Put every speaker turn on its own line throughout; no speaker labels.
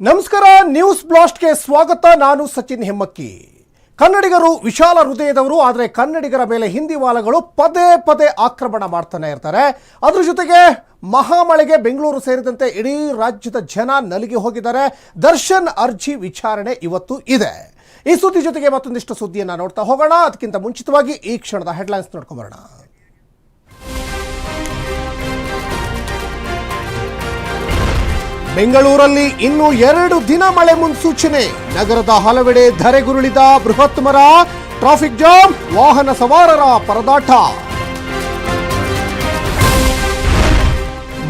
ನಮಸ್ಕಾರ ನ್ಯೂಸ್ ಬ್ಲಾಸ್ಟ್ಗೆ ಸ್ವಾಗತ. ನಾನು ಸಚಿನ್ ಹೆಮ್ಮಕ್ಕಿ. ಕನ್ನಡಿಗರು ವಿಶಾಲ ಹೃದಯದವರು, ಆದರೆ ಕನ್ನಡಿಗರ ಮೇಲೆ ಹಿಂದಿವಾಲಗಳು ಪದೇ ಪದೇ ಆಕ್ರಮಣ ಮಾಡ್ತಾನೆ ಇರ್ತಾರೆ. ಅದ್ರ ಜೊತೆಗೆ ಮಹಾಮಳೆಗೆ ಬೆಂಗಳೂರು ಸೇರಿದಂತೆ ಇಡೀ ರಾಜ್ಯದ ಜನ ನಲಿಗೆ ಹೋಗಿದ್ದಾರೆ. ದರ್ಶನ್ ಅರ್ಜಿ ವಿಚಾರಣೆ ಇವತ್ತು ಇದೆ. ಈ ಸುದ್ದಿ ಜೊತೆಗೆ ಮತ್ತೊಂದಿಷ್ಟು ಸುದ್ದಿಯನ್ನು ನೋಡ್ತಾ ಹೋಗೋಣ. ಅದಕ್ಕಿಂತ ಮುಂಚಿತವಾಗಿ ಈ ಕ್ಷಣದ ಹೆಡ್ಲೈನ್ಸ್ ನೋಡ್ಕೊಂಬರೋಣ. ಬೆಂಗಳೂರಲ್ಲಿ ಇನ್ನು ಎರಡು ದಿನ ಮಳೆ ಮುನ್ಸೂಚನೆ. ನಗರದ ಹಲವೆಡೆ ಧರೆಗುರುಳಿದ ಬೃಹತ್ ಮರ, ಟ್ರಾಫಿಕ್ ಜಾಮ್, ವಾಹನ ಸವಾರರ ಪರದಾಟ.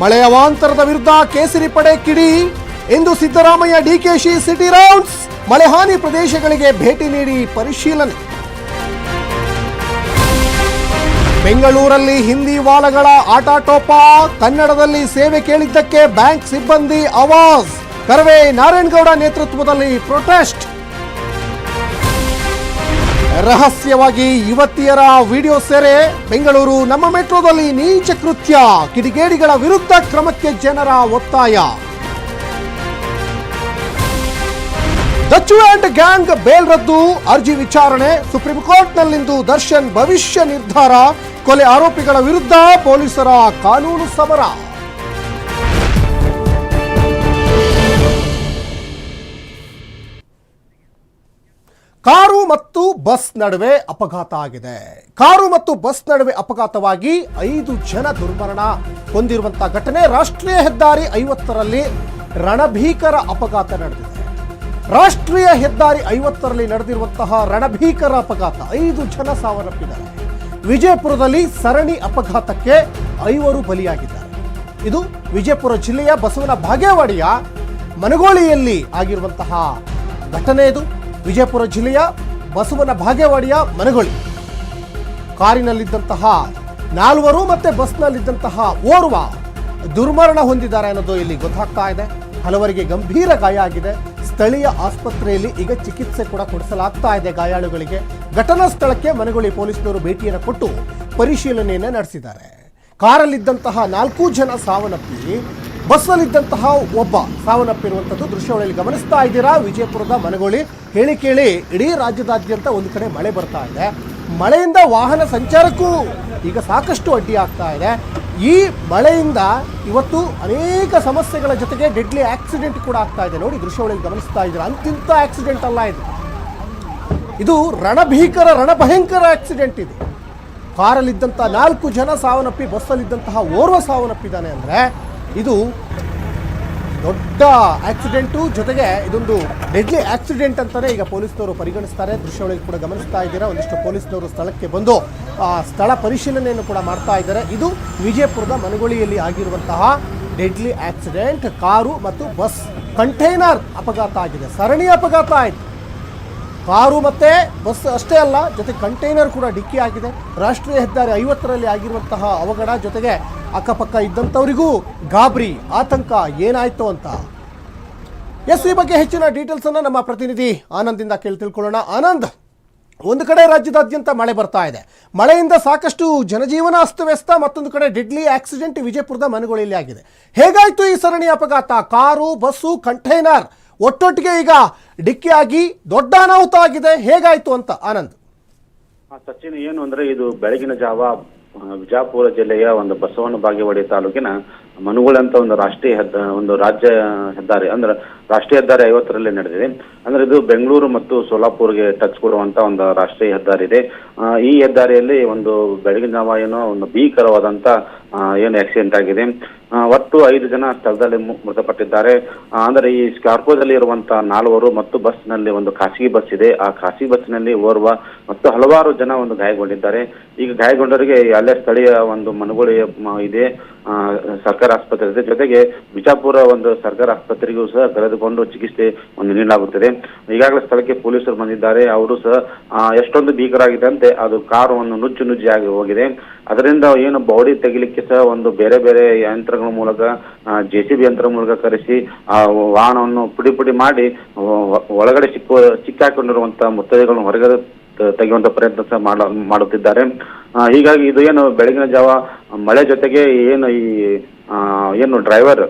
ಮಳೆಯ ವಾಂತರದ ವಿರುದ್ಧ ಕೇಸರಿ ಪಡೆ ಕಿಡಿ. ಎಂದು ಸಿದ್ದರಾಮಯ್ಯ ಡಿಕೆಶಿ ಸಿಟಿ ರೌಂಡ್ಸ್ ಮಳೆ ಹಾನಿ ಪ್ರದೇಶಗಳಿಗೆ ಭೇಟಿ ನೀಡಿ ಪರಿಶೀಲನೆ. ಬೆಂಗಳೂರಲ್ಲಿ ಹಿಂದಿ ವಾಲಗಳ ಆಟಾಟೋಪ. ಕನ್ನಡದಲ್ಲಿ ಸೇವೆ ಕೇಳಿದ್ದಕ್ಕೆ ಬ್ಯಾಂಕ್ ಸಿಬ್ಬಂದಿ ಅವಾಜ್. ಕರವೇ ನಾರಾಯಣಗೌಡ ನೇತೃತ್ವದಲ್ಲಿ ಪ್ರೊಟೆಸ್ಟ್. ರಹಸ್ಯವಾಗಿ ಯುವತಿಯರ ವಿಡಿಯೋ ಸೆರೆ. ಬೆಂಗಳೂರು ನಮ್ಮ ಮೆಟ್ರೋದಲ್ಲಿ ನೀಚ ಕೃತ್ಯ. ಕಿಡಿಗೇಡಿಗಳ ವಿರುದ್ಧ ಕ್ರಮಕ್ಕೆ ಜನರ ಒತ್ತಾಯ. ಡಚ್ ಅಂಡ್ ಗ್ಯಾಂಗ್ ಬೇಲ್ ರದ್ದು, ಅರ್ಜಿ ವಿಚಾರಣೆ, ಸುಪ್ರೀಂ ಕೋರ್ಟ್ನಲ್ಲಿಂದು ದರ್ಶನ್ ಭವಿಷ್ಯ ನಿರ್ಧಾರ, ಕೊಲೆ ಆರೋಪಿಗಳ ವಿರುದ್ಧ ಪೊಲೀಸರ ಕಾನೂನು ಸಮರ. ಕಾರು ಮತ್ತು ಬಸ್ ನಡುವೆ ಅಪಘಾತ ಆಗಿದೆ. ಕಾರು ಮತ್ತು ಬಸ್ ನಡುವೆ ಅಪಘಾತವಾಗಿ ಐದು ಜನ ದುರ್ಮರಣ ಹೊಂದಿರುವಂತಹ ಘಟನೆ ರಾಷ್ಟ್ರೀಯ ಹೆದ್ದಾರಿ ಐವತ್ತರಲ್ಲಿ ರಣಭೀಕರ ಅಪಘಾತ ನಡೆದಿದೆ. ರಾಷ್ಟ್ರೀಯ ಹೆದ್ದಾರಿ ಐವತ್ತರಲ್ಲಿ ನಡೆದಿರುವಂತಹ ರಣಭೀಕರ ಅಪಘಾತ. ಐದು ಜನ ಸಾವನ್ನಪ್ಪಿದ್ದಾರೆ. ವಿಜಯಪುರದಲ್ಲಿ ಸರಣಿ ಅಪಘಾತಕ್ಕೆ ಐವರು ಬಲಿಯಾಗಿದ್ದಾರೆ. ಇದು ವಿಜಯಪುರ ಜಿಲ್ಲೆಯ ಬಸವನ ಬಾಗೇವಾಡಿಯ ಮನಗೋಳಿಯಲ್ಲಿ ಆಗಿರುವಂತಹ ಘಟನೆ ಇದು. ವಿಜಯಪುರ ಜಿಲ್ಲೆಯ ಬಸವನ ಬಾಗೇವಾಡಿಯ ಮನಗೋಳಿ. ಕಾರಿನಲ್ಲಿದ್ದಂತಹ ನಾಲ್ವರು ಮತ್ತೆ ಬಸ್ನಲ್ಲಿದ್ದಂತಹ ಓರ್ವ ದುರ್ಮರಣ ಹೊಂದಿದ್ದಾರೆ ಅನ್ನೋದು ಇಲ್ಲಿ ಗೊತ್ತಾಗ್ತಾ ಇದೆ. ಹಲವರಿಗೆ ಗಂಭೀರ ಗಾಯ ಆಗಿದೆ. ಸ್ಥಳೀಯ ಆಸ್ಪತ್ರೆಯಲ್ಲಿ ಈಗ ಚಿಕಿತ್ಸೆ ಕೂಡ ಕೊಡಿಸಲಾಗ್ತಾ ಇದೆ ಗಾಯಾಳುಗಳಿಗೆ. ಘಟನಾ ಸ್ಥಳಕ್ಕೆ ಮನಗೊಳ್ಳಿ ಪೊಲೀಸರು ಭೇಟಿಯನ್ನು ಕೊಟ್ಟು ಪರಿಶೀಲನೆಯನ್ನು ನಡೆಸಿದ್ದಾರೆ. ಕಾರಲ್ಲಿದ್ದಂತಹ ನಾಲ್ಕು ಜನ ಸಾವನ್ನಪ್ಪಿ, ಬಸ್ಸಲ್ಲಿದ್ದಂತಹ ಒಬ್ಬ ಸಾವನ್ನಪ್ಪಿರುವಂಥದ್ದು ದೃಶ್ಯಗಳಲ್ಲಿ ಗಮನಿಸ್ತಾ ಇದ್ದೀರಾ? ವಿಜಯಪುರದ ಮನಗೋಳಿ ಹೇಳಿ ಕೇಳಿ. ಇಡೀ ರಾಜ್ಯದಾದ್ಯಂತ ಒಂದು ಕಡೆ ಮಳೆ ಬರ್ತಾ ಇದೆ. ಮಳೆಯಿಂದ ವಾಹನ ಸಂಚಾರಕ್ಕೂ ಈಗ ಸಾಕಷ್ಟು ಅಡ್ಡಿ ಆಗ್ತಾ ಇದೆ. ಈ ಮಳೆಯಿಂದ ಇವತ್ತು ಅನೇಕ ಸಮಸ್ಯೆಗಳ ಜೊತೆಗೆ ಡೆಡ್ಲಿ ಆಕ್ಸಿಡೆಂಟ್ ಕೂಡ ಆಗ್ತಾ ಇದೆ. ನೋಡಿ ದೃಶ್ಯಗಳಲ್ಲಿ ಗಮನಿಸ್ತಾ ಇದ್ದೀರಾ. ಅಂತಿಂತ ಆಕ್ಸಿಡೆಂಟ್ ಅಲ್ಲ ಇದು. ಇದು ರಣಭೀಕರ, ರಣಭಯಂಕರ ಆಕ್ಸಿಡೆಂಟ್ ಇದು. ಕಾರಲ್ಲಿದ್ದಂಥ ನಾಲ್ಕು ಜನ ಸಾವನ್ನಪ್ಪಿ, ಬಸ್ಸಲ್ಲಿದ್ದಂತಹ ಓರ್ವ ಸಾವನ್ನಪ್ಪಿದ್ದಾನೆ ಅಂದರೆ ಇದು ದೊಡ್ಡ ಆಕ್ಸಿಡೆಂಟು. ಜೊತೆಗೆ ಇದೊಂದು ಡೆಡ್ಲಿ ಆಕ್ಸಿಡೆಂಟ್ ಅಂತಲೇ ಈಗ ಪೊಲೀಸ್ನವರು ಪರಿಗಣಿಸ್ತಾರೆ. ದೃಶ್ಯಾವಳಿಯಲ್ಲಿ ಕೂಡ ಗಮನಿಸ್ತಾ ಇದ್ದೀರಾ. ಒಂದಿಷ್ಟು ಪೊಲೀಸ್ನವರು ಸ್ಥಳಕ್ಕೆ ಬಂದು, ಆ, ಸ್ಥಳ ಪರಿಶೀಲನೆಯನ್ನು ಕೂಡ ಮಾಡ್ತಾ ಇದ್ದಾರೆ. ಇದು ವಿಜಯಪುರದ ಮನಗೊಳಿಯಲ್ಲಿ ಆಗಿರುವಂತಹ ಡೆಡ್ಲಿ ಆಕ್ಸಿಡೆಂಟ್. ಕಾರು ಮತ್ತು ಬಸ್ ಕಂಟೈನರ್ ಅಪಘಾತ ಆಗಿದೆ. ಸರಣಿ ಅಪಘಾತ ಆಯಿತು. ಕಾರು ಮತ್ತೆ ಬಸ್ ಅಷ್ಟೇ ಅಲ್ಲ, ಜೊತೆ ಕಂಟೈನರ್ ಕೂಡ ಡಿಕ್ಕಿ ಆಗಿದೆ ರಾಷ್ಟ್ರೀಯ ಹೆದ್ದಾರಿ ಐವತ್ತರಲ್ಲಿ ಆಗಿರುವಂತಹ ಅವಘಡ ಜೊತೆಗೆ ಅಕ್ಕಪಕ್ಕ ಇದ್ದಂಥವರಿಗೂ ಗಾಬರಿ, ಆತಂಕ ಏನಾಯ್ತು ಅಂತ. ಎಸ್, ಈ ಬಗ್ಗೆ ಹೆಚ್ಚಿನ ಡೀಟೇಲ್ಸ್ ಅನ್ನ ನಮ್ಮ ಪ್ರತಿನಿಧಿ ಆನಂದಿಂದ ಕೇಳಿ ತಿಳ್ಕೊಳ್ಳೋಣ. ಆನಂದ್, ಒಂದು ಕಡೆ ರಾಜ್ಯದಾದ್ಯಂತ ಮಳೆ ಬರ್ತಾ ಇದೆ. ಮಳೆಯಿಂದ ಸಾಕಷ್ಟು ಜನಜೀವನ ಅಸ್ತವ್ಯಸ್ತ ಮತ್ತೊಂದು ಕಡೆ ಡಿಡ್ಲಿ ಆಕ್ಸಿಡೆಂಟ್ ವಿಜಯಪುರದ ಮನೆಗಳಲ್ಲಿ ಆಗಿದೆ. ಹೇಗಾಯ್ತು ಈ ಸರಣಿ ಅಪಘಾತ? ಕಾರು, ಬಸ್ಸು ಕಂಟೈನರ್ ಒಟ್ಟೊಟ್ಟಿಗೆ ಈಗ ಡಿಕ್ಕಿ ಆಗಿ ದೊಡ್ಡ ಅನಾಹುತ ಆಗಿದೆ. ಹೇಗಾಯ್ತು ಅಂತ ಆನಂದ್.
ಸಚಿನ್, ಏನು ಅಂದ್ರೆ ಇದು ಬೆಳಗಿನ ಜಾವ ವಿಜಾಪುರ ಜಿಲ್ಲೆಯ ಒಂದು ಬಸವನ ಬಾಗೇವಾಡಿ ತಾಲೂಕಿನ ಮನುಗುಳ ಅಂತ ಒಂದು ರಾಷ್ಟ್ರೀಯ ಹೆದ್ದ ಒಂದು ರಾಜ್ಯ ಹೆದ್ದಾರಿ, ಅಂದ್ರೆ ರಾಷ್ಟ್ರೀಯ ಹೆದ್ದಾರಿ ಐವತ್ತರಲ್ಲಿ ನಡೆದಿದೆ. ಅಂದ್ರೆ ಇದು ಬೆಂಗಳೂರು ಮತ್ತು ಸೋಲಾಪುರ್ಗೆ ಟಚ್ ಕೊಡುವಂತ ಒಂದು ರಾಷ್ಟ್ರೀಯ ಹೆದ್ದಾರಿ ಇದೆ. ಈ ಹೆದ್ದಾರಿಯಲ್ಲಿ ಒಂದು ಬೆಳಗಿನ ಜಾವ ಏನೋ ಒಂದು ಭೀಕರವಾದಂತ ಏನು ಆಕ್ಸಿಡೆಂಟ್ ಆಗಿದೆ. ಒಟ್ಟು ಐದು ಜನ ಸ್ಥಳದಲ್ಲಿ ಮೃತಪಟ್ಟಿದ್ದಾರೆ. ಅಂದರೆ ಈ ಸ್ಕಾರ್ಪೋದಲ್ಲಿ ಇರುವಂತ ನಾಲ್ವರು ಮತ್ತು ಬಸ್ನಲ್ಲಿ ಒಂದು ಖಾಸಗಿ ಬಸ್ ಇದೆ. ಆ ಖಾಸಗಿ ಬಸ್ನಲ್ಲಿ ಓರ್ವ ಮತ್ತು ಹಲವಾರು ಜನ ಒಂದು ಗಾಯಗೊಂಡಿದ್ದಾರೆ. ಈಗ ಗಾಯಗೊಂಡವರಿಗೆ ಅಲ್ಲೇ ಸ್ಥಳೀಯ ಒಂದು ಮನಗುಳಿ ಇದೆ. ಸರ್ಕಾರ ಆಸ್ಪತ್ರೆ ಇದೆ. ಜೊತೆಗೆ ಬಿಜಾಪುರ ಒಂದು ಸರ್ಕಾರಿ ಆಸ್ಪತ್ರೆಗೂ ಸಹ ಕರೆದುಕೊಂಡು ಚಿಕಿತ್ಸೆ ಒಂದು ನೀಡಲಾಗುತ್ತದೆ. ಈಗಾಗಲೇ ಸ್ಥಳಕ್ಕೆ ಪೊಲೀಸರು ಬಂದಿದ್ದಾರೆ. ಅವರು ಸಹ ಎಷ್ಟೊಂದು ಭೀಕರ ಆಗಿದೆ ಅಂತೆ ಅದು ಕಾರು ಒಂದು ನುಜ್ಜು ನುಜ್ಜಿಯಾಗಿ ಹೋಗಿದೆ. ಅದರಿಂದ ಏನು ಬಾಡಿ ತೆಗಿಲಿಕ್ಕೆ ಸಹ ಒಂದು ಬೇರೆ ಬೇರೆ ಯಂತ್ರಗಳ ಮೂಲಕ ಜೆ ಸಿ ಬಿ ಯಂತ್ರ ಮೂಲಕ ಕರೆಸಿ, ಆ, ವಾಹನವನ್ನು ಪುಡಿ ಪುಡಿ ಮಾಡಿ ಒಳಗಡೆ ಸಿಕ್ಕ ಸಿಕ್ಕಾಕೊಂಡಿರುವಂತ ಮುತ್ತೈದೆಗಳನ್ನು ಹೊರಗೆ ತೆಗೆಯುವಂತ ಪ್ರಯತ್ನ ಸಹ ಮಾಡ, ಮಾಡುತ್ತಿದ್ದಾರೆ. ಹೀಗಾಗಿ ಇದು ಏನು ಬೆಳಗಿನ ಜಾವ, ಮಳೆ ಜೊತೆಗೆ ಏನು ಈ ಏನು ಡ್ರೈವರ್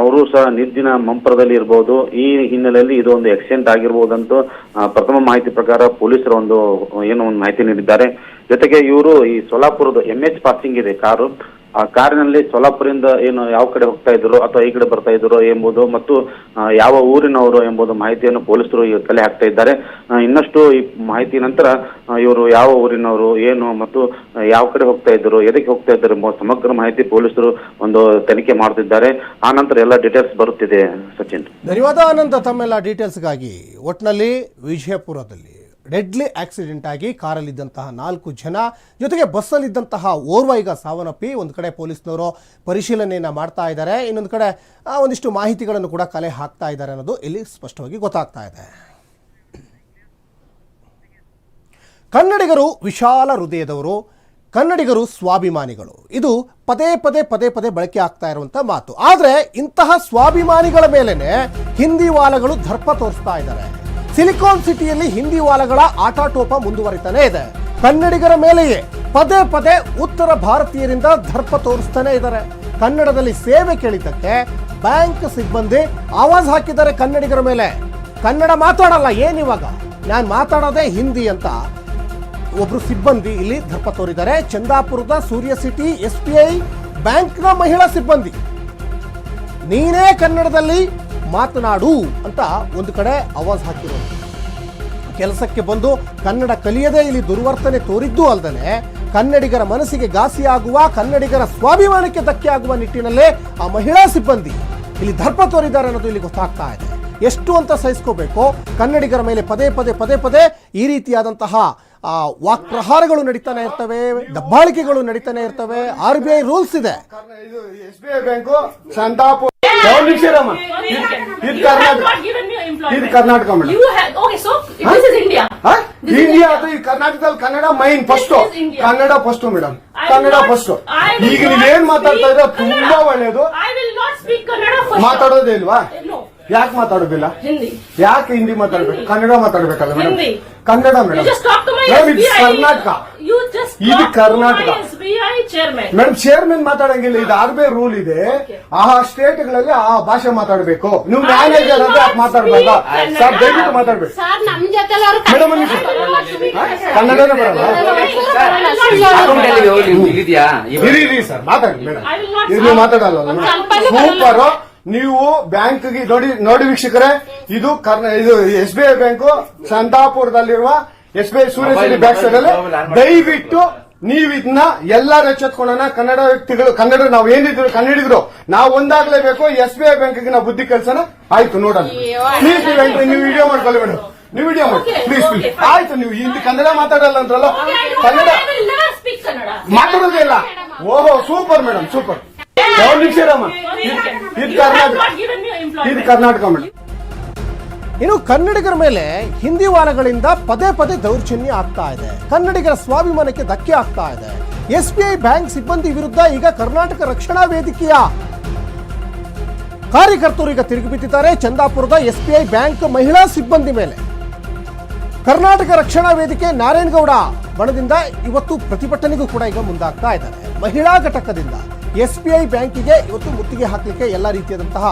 ಅವರು ಸಹ ನಿರ್ದಿನ ಮಂಪರದಲ್ಲಿ ಇರಬಹುದು ಈ ಹಿನ್ನೆಲೆಯಲ್ಲಿ ಇದು ಒಂದು ಆಕ್ಸಿಡೆಂಟ್ ಆಗಿರ್ಬೋದಂತೂ ಪ್ರಥಮ ಮಾಹಿತಿ ಪ್ರಕಾರ ಪೊಲೀಸರು ಒಂದು, ಏನೋ ಒಂದು ಮಾಹಿತಿ ನೀಡಿದ್ದಾರೆ. ಜೊತೆಗೆ ಇವರು ಈ ಸೋಲಾಪುರದ ಎಂ ಎಚ್ ಪಾಸಿಂಗ್ ಇದೆ ಕಾರು. ಆ ಕಾರಿನಲ್ಲಿ ಸೊಲಾಪುರಿಂದ ಏನು ಯಾವ ಕಡೆ ಹೋಗ್ತಾ ಇದ್ರು ಅಥವಾ ಈ ಕಡೆ ಬರ್ತಾ ಇದ್ರು ಎಂಬುದು ಮತ್ತು ಯಾವ ಊರಿನವರು ಎಂಬುದು ಮಾಹಿತಿಯನ್ನು ಪೊಲೀಸರು ಕಲೆ ಹಾಕ್ತಾ ಇದ್ದಾರೆ. ಇನ್ನಷ್ಟು ಈ ಮಾಹಿತಿ ನಂತರ ಇವರು ಯಾವ ಊರಿನವರು, ಏನು ಮತ್ತು ಯಾವ ಕಡೆ ಹೋಗ್ತಾ ಇದ್ರು ಎದಕ್ಕೆ ಹೋಗ್ತಾ ಇದ್ದಾರೆ ಎಂಬ ಸಮಗ್ರ ಮಾಹಿತಿ ಪೊಲೀಸರು ಒಂದು ತನಿಖೆ ಮಾಡ್ತಿದ್ದಾರೆ ಆ ನಂತರ ಎಲ್ಲ ಡೀಟೇಲ್ಸ್ ಬರುತ್ತಿದೆ, ಸಚಿನ್.
ಧನ್ಯವಾದ ಆನಂದ ತಮ್ಮೆಲ್ಲ ಡೀಟೇಲ್ಸ್ಗಾಗಿ ಒಟ್ಟಿನಲ್ಲಿ ವಿಜಯಪುರದಲ್ಲಿ ಡೆಡ್ಲಿ ಆಕ್ಸಿಡೆಂಟ್ ಆಗಿ ಕಾರಲ್ಲಿದ್ದಂತಹ ನಾಲ್ಕು ಜನ, ಜೊತೆಗೆ ಬಸ್ಸಲ್ಲಿದ್ದಂತಹ ಓರ್ವ ಈಗ ಸಾವನ್ನಪ್ಪಿ ಒಂದು ಕಡೆ ಪೊಲೀಸ್ನವರು ಪರಿಶೀಲನೆಯನ್ನು ಮಾಡ್ತಾ ಇದ್ದಾರೆ. ಇನ್ನೊಂದು ಕಡೆ ಒಂದಿಷ್ಟು ಮಾಹಿತಿಗಳನ್ನು ಕೂಡ ಕಲೆ ಹಾಕ್ತಾ ಇದ್ದಾರೆ ಅನ್ನೋದು ಇಲ್ಲಿ ಸ್ಪಷ್ಟವಾಗಿ ಗೊತ್ತಾಗ್ತಾ ಇದೆ. ಕನ್ನಡಿಗರು ವಿಶಾಲ ಹೃದಯದವರು, ಕನ್ನಡಿಗರು ಸ್ವಾಭಿಮಾನಿಗಳು. ಇದು ಪದೇ ಪದೇ ಪದೇ ಪದೇ ಬಳಕೆ ಆಗ್ತಾ ಇರುವಂತ ಮಾತು. ಆದರೆ ಇಂತಹ ಸ್ವಾಭಿಮಾನಿಗಳ ಮೇಲೇನೆ ಹಿಂದಿ ವಾಲಗಳು ದರ್ಪ ತೋರಿಸ್ತಾ ಇದ್ದಾರೆ. ಸಿಲಿಕಾನ್ ಸಿಟಿಯಲ್ಲಿ ಹಿಂದಿ ವಾಲಗಳ ಆಟಾಟೋಪ ಮುಂದುವರಿತಾನೆ ಇದೆ. ಕನ್ನಡಿಗರ ಮೇಲೆಯೇ ಪದೇ ಪದೇ ಉತ್ತರ ಭಾರತೀಯರಿಂದ ದರ್ಪ ತೋರಿಸ್ತಾನೆ ಇದ್ದಾರೆ. ಕನ್ನಡದಲ್ಲಿ ಸೇವೆ ಕೇಳಿದ್ದಕ್ಕೆ ಬ್ಯಾಂಕ್ ಸಿಬ್ಬಂದಿ ಆವಾಜ್ ಹಾಕಿದ್ದಾರೆ ಕನ್ನಡಿಗರ ಮೇಲೆ. ಕನ್ನಡ ಮಾತಾಡಲ್ಲ ಏನಿವಾಗ ನಾನು ಮಾತಾಡೋದೇ ಹಿಂದಿ ಅಂತ ಒಬ್ರು ಸಿಬ್ಬಂದಿ ಇಲ್ಲಿ ದರ್ಪ ತೋರಿದ್ದಾರೆ. ಚಂದಾಪುರದ Surya city S B I ಬ್ಯಾಂಕ್ನ ಮಹಿಳಾ ಸಿಬ್ಬಂದಿ. ನೀನೇ ಕನ್ನಡದಲ್ಲಿ ಮಾತನಾಡು ಅಂತ ಒಂದು ಕಡೆ ಅವಾಜ್ ಹಾಕಿರೋದು. ಕೆಲಸಕ್ಕೆ ಬಂದು ಕನ್ನಡ ಕಲಿಯದೆ ಇಲ್ಲಿ ದುರ್ವರ್ತನೆ ತೋರಿದ್ದು ಅಲ್ಲದೆ ಕನ್ನಡಿಗರ ಮನಸ್ಸಿಗೆ ಘಾಸಿಯಾಗುವ, ಕನ್ನಡಿಗರ ಸ್ವಾಭಿಮಾನಕ್ಕೆ ಧಕ್ಕೆ ಆಗುವ ನಿಟ್ಟಿನಲ್ಲೇ ಆ ಮಹಿಳಾ ಸಿಬ್ಬಂದಿ ಇಲ್ಲಿ ದರ್ಪ ತೋರಿದ್ದಾರೆ ಅನ್ನೋದು ಇಲ್ಲಿ ಗೊತ್ತಾಗ್ತಾ ಇದೆ. ಎಷ್ಟು ಅಂತ ಸಹಿಸ್ಕೋಬೇಕು? ಕನ್ನಡಿಗರ ಮೇಲೆ ಪದೇ ಪದೇ ಪದೇ ಪದೇ ಈ ರೀತಿಯಾದಂತಹ ಆ, ವಾಕ್ ಪ್ರಹಾರಗಳು ನಡೀತಾನೆ ಇರ್ತವೆ ದಬ್ಬಾಳಿಕೆಗಳು ನಡೀತಾನೆ ಇರ್ತವೆ ಆರ್ ಬಿ ಐ ರೂಲ್ಸ್ ಇದೆ.
ಇದು ಎಸ್ ಬಿ ಐ ಬ್ಯಾಂಕು ಇರಮ್ಮ. ಇದು- ಕರ್ನಾಟಕ ಇಂಡಿಯಾ ಅದು ಈ ಕರ್ನಾಟಕದಲ್ಲಿ Kannada main first. Kannada first madam. Kannada first ಈಗ ನೀವೇನ್ ಮಾತಾಡ್ತಾ ಇದ್ರೆ ತುಂಬಾ. ಒಳ್ಳೇದು. ಮಾತಾಡೋದೇ ಇಲ್ವಾ. ಯಾಕೆ ಮಾತಾಡೋದಿಲ್ಲ
Hindi.
ಯಾಕೆ ಹಿಂದಿ ಮಾತಾಡ್ಬೇಕು Kannada ಮಾತಾಡ್ಬೇಕಲ್ಲ madam
Hindi.
Kannada
You
madam
just talk to my
madam ಇದು
SBI.
ಕರ್ನಾಟಕ
You just
ಇದು
talk
Karnataka.
to my SBI chairman.
Madam chairman ಮಾತಾಡಂಗಿಲ್ಲ ಇದು ಆರ್ ಬಿ ಐ ರೂಲ್ ಇದೆ ಆ ಸ್ಟೇಟ್ಗಳಲ್ಲಿ ಆ ಭಾಷೆ ಮಾತಾಡಬೇಕು ನೀವು ಮ್ಯಾನೇಜರ್ ಅಂದ್ರೆ
not
ಯಾಕೆ ಮಾತಾಡ್ಬಾರ್ದ ಸರ್. ದಯವಿಟ್ಟು ಮಾತಾಡ್ಬೇಕು
ಸರ್ ನಮ್ ಜೊತೆ ಅವ್ರು
ಮೇಡಮ್ ಒಂದು ನಿಮಿಷ. ಕನ್ನಡನೇ ಬರಲ್ಲ
ಅಕೌಂಟಲ್ಲಿ ಹೋಗಿ ಇಲ್ಲಿದ್ಯಾ
ಇರಿ ಇರಿ ಸರ್ ಮಾತಾಡಿ ಮೇಡಮ್
I will not
ಇದು ನೀವು ಮಾತಾಡಲ್ಲ ಸೂಪರ್ ನೀವು ಬ್ಯಾಂಕ್ಗೆ ನೋಡಿ ನೋಡಿ ವೀಕ್ಷಕರೇ ಇದು ಕರ್ನ ಇದು S B I bank ಸಂತಾಪುರದಲ್ಲಿರುವ S B I Surya city bank side ಅಲ್ಲಿ ದಯವಿಟ್ಟು ನೀವು ಇದನ್ನ ಎಲ್ಲಾರು ಎಚ್ಚೆತ್ಕೊಳ್ಳೋಣ. ಕನ್ನಡ ವ್ಯಕ್ತಿಗಳು ಕನ್ನಡ ನಾವು ಏನಿದ್ರು ಕನ್ನಡಿಗರು ನಾವು ಒಂದಾಗ್ಲೇಬೇಕು ಎಸ್ ಬಿ ಐ ಬ್ಯಾಂಕ್ಗೆ ನಾವು ಬುದ್ಧಿ ಕೆಲಸನ ಆಯ್ತು ನೋಡೋಣ. ಪ್ಲೀಸ್ ನೀವು ನೀವು ವಿಡಿಯೋ ಮಾಡ್ಕೊಳ್ಳಿ ಮೇಡಮ್. ನೀವು ವಿಡಿಯೋ ಮಾಡಿ ಪ್ಲೀಸ್ ಪ್ಲೀಸ್ ಆಯ್ತು ನೀವು ಹಿಂದಿ ಕನ್ನಡ ಮಾತಾಡಲ್ಲ ಅಂದ್ರಲ್ಲ? ಕನ್ನಡ. ಮಾತಾಡೋದೇ ಇಲ್ಲ. ಓಹೋ ಸೂಪರ್ ಮೇಡಮ್ ಸೂಪರ್ ಯಾವ ನಿಮಿಷ ಇರಮ್ಮ. ಇದು ಕರ್ನಾಟಕ
not given
ಇದು ಕರ್ನಾಟಕ ಮೇಡಮ್
ಇನ್ನು ಕನ್ನಡಿಗರ ಮೇಲೆ ಹಿಂದಿ ವಾರಗಳಿಂದ ಪದೇ ಪದೇ ದೌರ್ಜನ್ಯ ಆಗ್ತಾ ಇದೆ. ಕನ್ನಡಿಗರ ಸ್ವಾಭಿಮಾನಕ್ಕೆ ಧಕ್ಕೆ ಆಗ್ತಾ ಇದೆ. ಎಸ್ ಬಿ ಐ ಬ್ಯಾಂಕ್ ಸಿಬ್ಬಂದಿ ವಿರುದ್ಧ ಈಗ ಕರ್ನಾಟಕ ರಕ್ಷಣಾ ವೇದಿಕೆಯ ಕಾರ್ಯಕರ್ತರು ಈಗ ತಿರುಗಿ ಬಿದ್ದಿದ್ದಾರೆ. ಚಂದಾಪುರದ ಎಸ್ ಬಿ ಐ ಬ್ಯಾಂಕ್ ಮಹಿಳಾ ಸಿಬ್ಬಂದಿ ಮೇಲೆ. ಕರ್ನಾಟಕ ರಕ್ಷಣಾ ವೇದಿಕೆ ನಾರಾಯಣಗೌಡ ಬಣದಿಂದ ಇವತ್ತು ಪ್ರತಿಭಟನೆಗೂ ಕೂಡ ಈಗ ಮುಂದಾಗ್ತಾ ಇದ್ದಾರೆ. ಮಹಿಳಾ ಘಟಕದಿಂದ. ಎಸ್ ಬಿ ಐ ಬ್ಯಾಂಕಿಗೆ ಇವತ್ತು ಮುತ್ತಿಗೆ ಹಾಕಲಿಕ್ಕೆ ಎಲ್ಲ ರೀತಿಯಾದಂತಹ